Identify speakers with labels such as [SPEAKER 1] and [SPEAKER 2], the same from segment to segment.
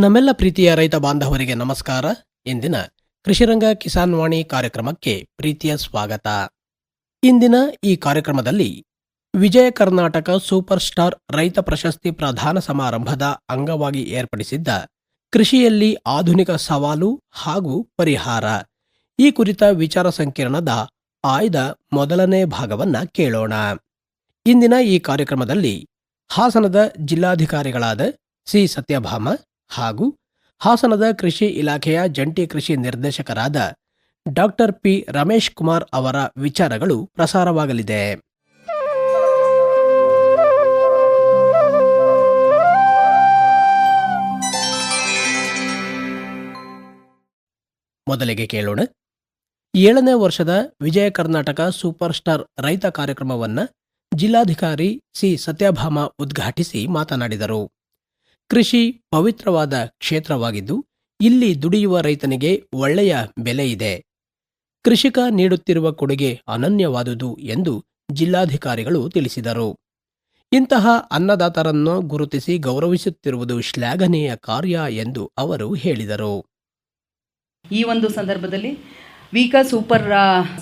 [SPEAKER 1] ನಮ್ಮೆಲ್ಲ ಪ್ರೀತಿಯ ರೈತ ಬಾಂಧವರಿಗೆ ನಮಸ್ಕಾರ. ಇಂದಿನ ಕೃಷಿರಂಗ ಕಿಸಾನ್ ವಾಣಿ ಕಾರ್ಯಕ್ರಮಕ್ಕೆ ಪ್ರೀತಿಯ ಸ್ವಾಗತ. ಇಂದಿನ ಈ ಕಾರ್ಯಕ್ರಮದಲ್ಲಿ ವಿಜಯ ಕರ್ನಾಟಕ ಸೂಪರ್ ಸ್ಟಾರ್ ರೈತ ಪ್ರಶಸ್ತಿ ಪ್ರಧಾನ ಸಮಾರಂಭದ ಅಂಗವಾಗಿ ಏರ್ಪಡಿಸಿದ್ದ ಕೃಷಿಯಲ್ಲಿ ಆಧುನಿಕ ಸವಾಲು ಹಾಗೂ ಪರಿಹಾರ. ಈ ಕುರಿತ ವಿಚಾರ ಸಂಕಿರಣದ ಆಯ್ದ ಮೊದಲನೇ ಭಾಗವನ್ನ ಕೇಳೋಣ. ಇಂದಿನ ಈ ಕಾರ್ಯಕ್ರಮದಲ್ಲಿ ಹಾಸನದ ಜಿಲ್ಲಾಧಿಕಾರಿಗಳಾದ ಸಿ. ಸತ್ಯಭಾಮ ಹಾಗೂ ಹಾಸನದ ಕೃಷಿ ಇಲಾಖೆಯ ಜಂಟಿ ಕೃಷಿ ನಿರ್ದೇಶಕರಾದ ಡಾಕ್ಟರ್ ಪಿ ರಮೇಶ್ ಕುಮಾರ್ ಅವರ ವಿಚಾರಗಳು ಪ್ರಸಾರವಾಗಲಿದೆ. ಮೊದಲಿಗೆ ಕೇಳೋಣ. ಏಳನೇ ವರ್ಷದ ವಿಜಯ ಕರ್ನಾಟಕ ಸೂಪರ್ ಸ್ಟಾರ್ ರೈತ ಕಾರ್ಯಕ್ರಮವನ್ನು ಜಿಲ್ಲಾಧಿಕಾರಿ ಸಿ ಸತ್ಯಭಾಮ ಉದ್ಘಾಟಿಸಿ ಮಾತನಾಡಿದರು. ಕೃಷಿ ಪವಿತ್ರವಾದ ಕ್ಷೇತ್ರವಾಗಿದ್ದು, ಇಲ್ಲಿ ದುಡಿಯುವ ರೈತನಿಗೆ ಒಳ್ಳೆಯ ಬೆಲೆ ಇದೆ. ಕೃಷಿಕ ನೀಡುತ್ತಿರುವ ಕೊಡುಗೆ ಅನನ್ಯವಾದುದು ಎಂದು ಜಿಲ್ಲಾಧಿಕಾರಿಗಳು ತಿಳಿಸಿದರು. ಇಂತಹ ಅನ್ನದಾತರನ್ನು ಗುರುತಿಸಿ ಗೌರವಿಸುತ್ತಿರುವುದು ಶ್ಲಾಘನೀಯ ಕಾರ್ಯ ಎಂದು ಅವರು ಹೇಳಿದರು.
[SPEAKER 2] ಈ ಒಂದು ಸಂದರ್ಭದಲ್ಲಿ ವೀಕ ಸೂಪರ್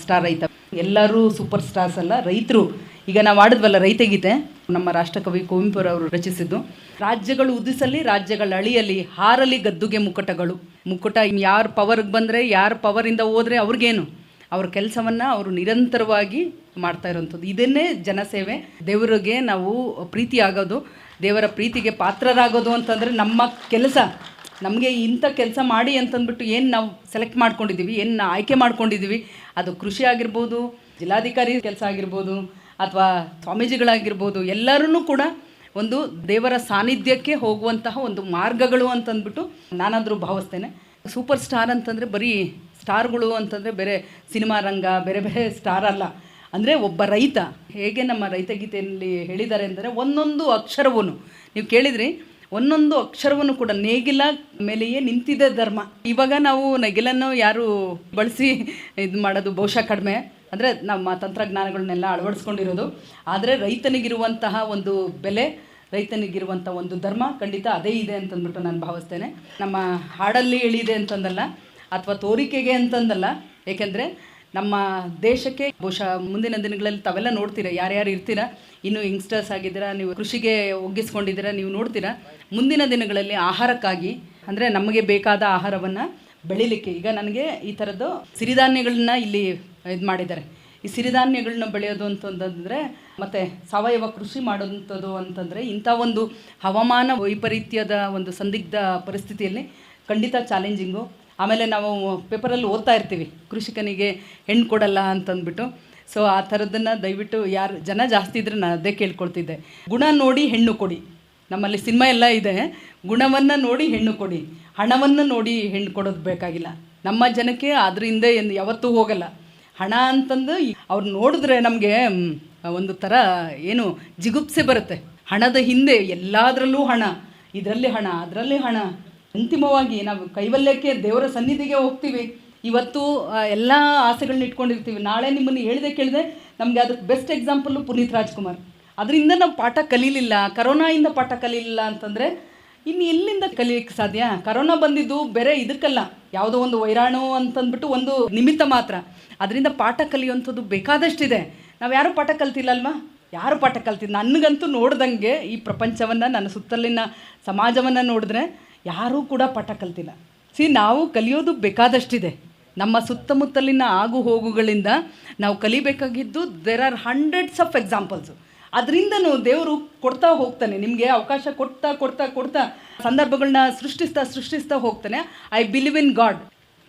[SPEAKER 2] ಸ್ಟಾರ್ ರೈತ. ಎಲ್ಲರೂ ಸೂಪರ್ ಸ್ಟಾರ್ಸ್ ಅಲ್ಲ, ರೈತರು ಈಗ ನಾವು ಆಡಿದ್ವಲ್ಲ ರೈತಗೀತೆ ನಮ್ಮ ರಾಷ್ಟ್ರಕವಿ ಕುವೆಂಪುರವರು ರಚಿಸಿದ್ದು. ರಾಜ್ಯಗಳು ಉದಿಸಲಿ ರಾಜ್ಯಗಳ ಅಳಿಯಲಿ ಹಾರಲಿ ಗದ್ದುಗೆ ಮುಕ್ಕಟಗಳು ಮುಕ್ಕುಟ ಯಾರ ಪವರ್ಗೆ ಬಂದರೆ, ಯಾರ ಪವರಿಂದ ಹೋದರೆ ಅವ್ರಿಗೇನು? ಅವ್ರ ಕೆಲಸವನ್ನು ಅವರು ನಿರಂತರವಾಗಿ ಮಾಡ್ತಾ ಇರೋವಂಥದ್ದು ಇದನ್ನೇ ಜನಸೇವೆ. ದೇವರಿಗೆ ನಾವು ಪ್ರೀತಿ ಆಗೋದು ದೇವರ ಪ್ರೀತಿಗೆ ಪಾತ್ರರಾಗೋದು ಅಂತಂದರೆ ನಮ್ಮ ಕೆಲಸ. ನಮಗೆ ಇಂಥ ಕೆಲಸ ಮಾಡಿ ಅಂತಂದ್ಬಿಟ್ಟು ಏನು ನಾವು ಸೆಲೆಕ್ಟ್ ಮಾಡ್ಕೊಂಡಿದ್ದೀವಿ ಏನು ಆಯ್ಕೆ ಮಾಡ್ಕೊಂಡಿದ್ದೀವಿ ಅದು ಕೃಷಿ ಆಗಿರ್ಬೋದು, ಜಿಲ್ಲಾಧಿಕಾರಿ ಕೆಲಸ ಆಗಿರ್ಬೋದು ಅಥವಾ ಸ್ವಾಮೀಜಿಗಳಾಗಿರ್ಬೋದು ಎಲ್ಲರೂ ಕೂಡ ಒಂದು ದೇವರ ಸಾನ್ನಿಧ್ಯಕ್ಕೆ ಹೋಗುವಂತಹ ಒಂದು ಮಾರ್ಗಗಳು ಅಂತಂದ್ಬಿಟ್ಟು ನಾನಾದರೂ ಭಾವಿಸ್ತೇನೆ. ಸೂಪರ್ ಸ್ಟಾರ್ ಅಂತಂದರೆ ಬರೀ ಸ್ಟಾರ್ಗಳು ಅಂತಂದರೆ ಬೇರೆ ಸಿನಿಮಾ ರಂಗ, ಬೇರೆ ಬೇರೆ ಸ್ಟಾರ್ ಅಲ್ಲ. ಅಂದರೆ ಒಬ್ಬ ರೈತ. ಹೇಗೆ ನಮ್ಮ ರೈತಗೀತೆಯಲ್ಲಿ ಹೇಳಿದ್ದಾರೆ ಅಂದರೆ ಒಂದೊಂದು ಅಕ್ಷರವೂ ನೀವು ಕೇಳಿದ್ರಿ, ಒಂದೊಂದು ಅಕ್ಷರವನ್ನು ಕೂಡ ನೇಗಿಲ ಮೇಲೆಯೇ ನಿಂತಿದೆ ಧರ್ಮ. ಇವಾಗ ನಾವು ನೆಗಿಲನ್ನು ಯಾರು ಬಳಸಿ ಇದು ಮಾಡೋದು ಬಹುಶಃ ಕಡಿಮೆ. ಅಂದರೆ ನಮ್ಮ ತಂತ್ರಜ್ಞಾನಗಳನ್ನೆಲ್ಲ ಅಳವಡಿಸ್ಕೊಂಡಿರೋದು. ಆದರೆ ರೈತನಿಗಿರುವಂತಹ ಒಂದು ಬೆಲೆ ರೈತನಿಗಿರುವಂಥ ಒಂದು ಧರ್ಮ ಖಂಡಿತ ಅದೇ ಇದೆ ಅಂತಂದ್ಬಿಟ್ಟು ನಾನು ಭಾವಿಸ್ತೇನೆ. ನಮ್ಮ ಹಾಡಲ್ಲಿ ಇಳಿದೆ ಅಂತಂದಲ್ಲ, ಅಥವಾ ತೋರಿಕೆಗೆ ಅಂತಂದಲ್ಲ, ಏಕೆಂದರೆ ನಮ್ಮ ದೇಶಕ್ಕೆ ಬಹುಶಃ ಮುಂದಿನ ದಿನಗಳಲ್ಲಿ ತಾವೆಲ್ಲ ನೋಡ್ತೀರಾ, ಯಾರ್ಯಾರು ಇರ್ತೀರಾ, ಇನ್ನು ಯಂಗ್ಸ್ಟರ್ಸ್ ಆಗಿದ್ದೀರಾ, ನೀವು ಕೃಷಿಗೆ ಒಗ್ಗಿಸ್ಕೊಂಡಿದ್ದೀರಾ, ನೀವು ನೋಡ್ತೀರಾ, ಮುಂದಿನ ದಿನಗಳಲ್ಲಿ ಆಹಾರಕ್ಕಾಗಿ, ಅಂದರೆ ನಮಗೆ ಬೇಕಾದ ಆಹಾರವನ್ನು ಬೆಳಿಲಿಕ್ಕೆ. ಈಗ ನನಗೆ ಈ ಥರದ್ದು ಸಿರಿಧಾನ್ಯಗಳನ್ನ ಇಲ್ಲಿ ಇದು ಮಾಡಿದ್ದಾರೆ. ಈ ಸಿರಿಧಾನ್ಯಗಳನ್ನ ಬೆಳೆಯೋದು ಅಂತಂದರೆ ಮತ್ತು ಸಾವಯವ ಕೃಷಿ ಮಾಡೋಂಥದ್ದು ಅಂತಂದರೆ, ಇಂಥ ಒಂದು ಹವಾಮಾನ ವೈಪರೀತ್ಯದ ಒಂದು ಸಂದಿಗ್ಧ ಪರಿಸ್ಥಿತಿಯಲ್ಲಿ ಖಂಡಿತ ಚಾಲೆಂಜಿಂಗು. ಆಮೇಲೆ ನಾವು ಪೇಪರಲ್ಲಿ ಓದ್ತಾ ಇರ್ತೀವಿ, ಕೃಷಿಕನಿಗೆ ಹೆಣ್ಣು ಕೊಡಲ್ಲ ಅಂತಂದ್ಬಿಟ್ಟು. ಸೊ, ಆ ಥರದ್ದನ್ನು ದಯವಿಟ್ಟು ಯಾರು, ಜನ ಜಾಸ್ತಿ ಇದ್ದರೆ ನಾನು ಅದೇ ಕೇಳ್ಕೊಳ್ತಿದ್ದೆ. ಗುಣ ನೋಡಿ ಹೆಣ್ಣು ಕೊಡಿ. ನಮ್ಮಲ್ಲಿ ಸಿನಿಮಾ ಎಲ್ಲ ಇದೆ. ಗುಣವನ್ನು ನೋಡಿ ಹೆಣ್ಣು ಕೊಡಿ. ಹಣವನ್ನು ನೋಡಿ ಹೆಣ್ಣು ಕೊಡೋದು ಬೇಕಾಗಿಲ್ಲ. ನಮ್ಮ ಜನಕ್ಕೆ ಅದರಿಂದ ಏನು ಯಾವತ್ತೂ ಹೋಗಲ್ಲ. ಹಣ ಅಂತಂದು ಅವ್ರು ನೋಡಿದ್ರೆ ನಮಗೆ ಒಂದು ಥರ ಏನು ಜಿಗುಪ್ಸೆ ಬರುತ್ತೆ. ಹಣದ ಹಿಂದೆ ಎಲ್ಲದರಲ್ಲೂ ಹಣ, ಇದರಲ್ಲಿ ಹಣ, ಅದರಲ್ಲಿ ಹಣ. ಅಂತಿಮವಾಗಿ ನಾವು ಕೈವಲ್ಯಕ್ಕೆ ದೇವರ ಸನ್ನಿಧಿಗೆ ಹೋಗ್ತೀವಿ. ಇವತ್ತು ಎಲ್ಲ ಆಸೆಗಳನ್ನ ಇಟ್ಕೊಂಡಿರ್ತೀವಿ. ನಾಳೆ ನಿಮ್ಮನ್ನು ಹೇಳಿದೆ ಕೇಳಿದೆ ನಮಗೆ ಅದಕ್ಕೆ ಬೆಸ್ಟ್ ಎಕ್ಸಾಂಪಲ್ಲು ಪುನೀತ್ ರಾಜ್ಕುಮಾರ್. ಅದರಿಂದ ನಾವು ಪಾಠ ಕಲೀಲಿಲ್ಲ, ಕರೋನಾಯಿಂದ ಪಾಠ ಕಲೀಲಿಲ್ಲ ಅಂತಂದರೆ ಇನ್ನು ಎಲ್ಲಿಂದ ಕಲಿಯಕ್ಕೆ ಸಾಧ್ಯ? ಕರೋನಾ ಬಂದಿದ್ದು ಬೇರೆ ಇದಕ್ಕಲ್ಲ. ಯಾವುದೋ ಒಂದು ವೈರಾಣು ಅಂತಂದ್ಬಿಟ್ಟು ಒಂದು ನಿಮಿತ್ತ ಮಾತ್ರ. ಅದರಿಂದ ಪಾಠ ಕಲಿಯುವಂಥದ್ದು ಬೇಕಾದಷ್ಟಿದೆ. ನಾವು ಯಾರೂ ಪಾಠ ಕಲ್ತಿಲ್ಲ ಅಲ್ವಾ ಯಾರು ಪಾಠ ಕಲ್ತಿದ್ದು ನನಗಂತೂ ನೋಡ್ದಂಗೆ ಈ ಪ್ರಪಂಚವನ್ನು, ನನ್ನ ಸುತ್ತಲಿನ ಸಮಾಜವನ್ನು ನೋಡಿದ್ರೆ ಯಾರೂ ಕೂಡ ಪಾಠ ಕಲ್ತಿಲ್ಲ. ಸಿ, ನಾವು ಕಲಿಯೋದು ಬೇಕಾದಷ್ಟಿದೆ. ನಮ್ಮ ಸುತ್ತಮುತ್ತಲಿನ ಆಗು ಹೋಗುಗಳಿಂದ ನಾವು ಕಲಿಬೇಕಾಗಿದ್ದು there are hundreds of examples ಅದರಿಂದನೂ ದೇವರು ಕೊಡ್ತಾ ಹೋಗ್ತಾನೆ, ನಿಮಗೆ ಅವಕಾಶ ಕೊಡ್ತಾ ಕೊಡ್ತಾ ಕೊಡ್ತಾ ಸಂದರ್ಭಗಳನ್ನ ಸೃಷ್ಟಿಸ್ತಾ ಸೃಷ್ಟಿಸ್ತಾ ಹೋಗ್ತಾನೆ. ಐ ಬಿಲೀವ್ ಇನ್ ಗಾಡ್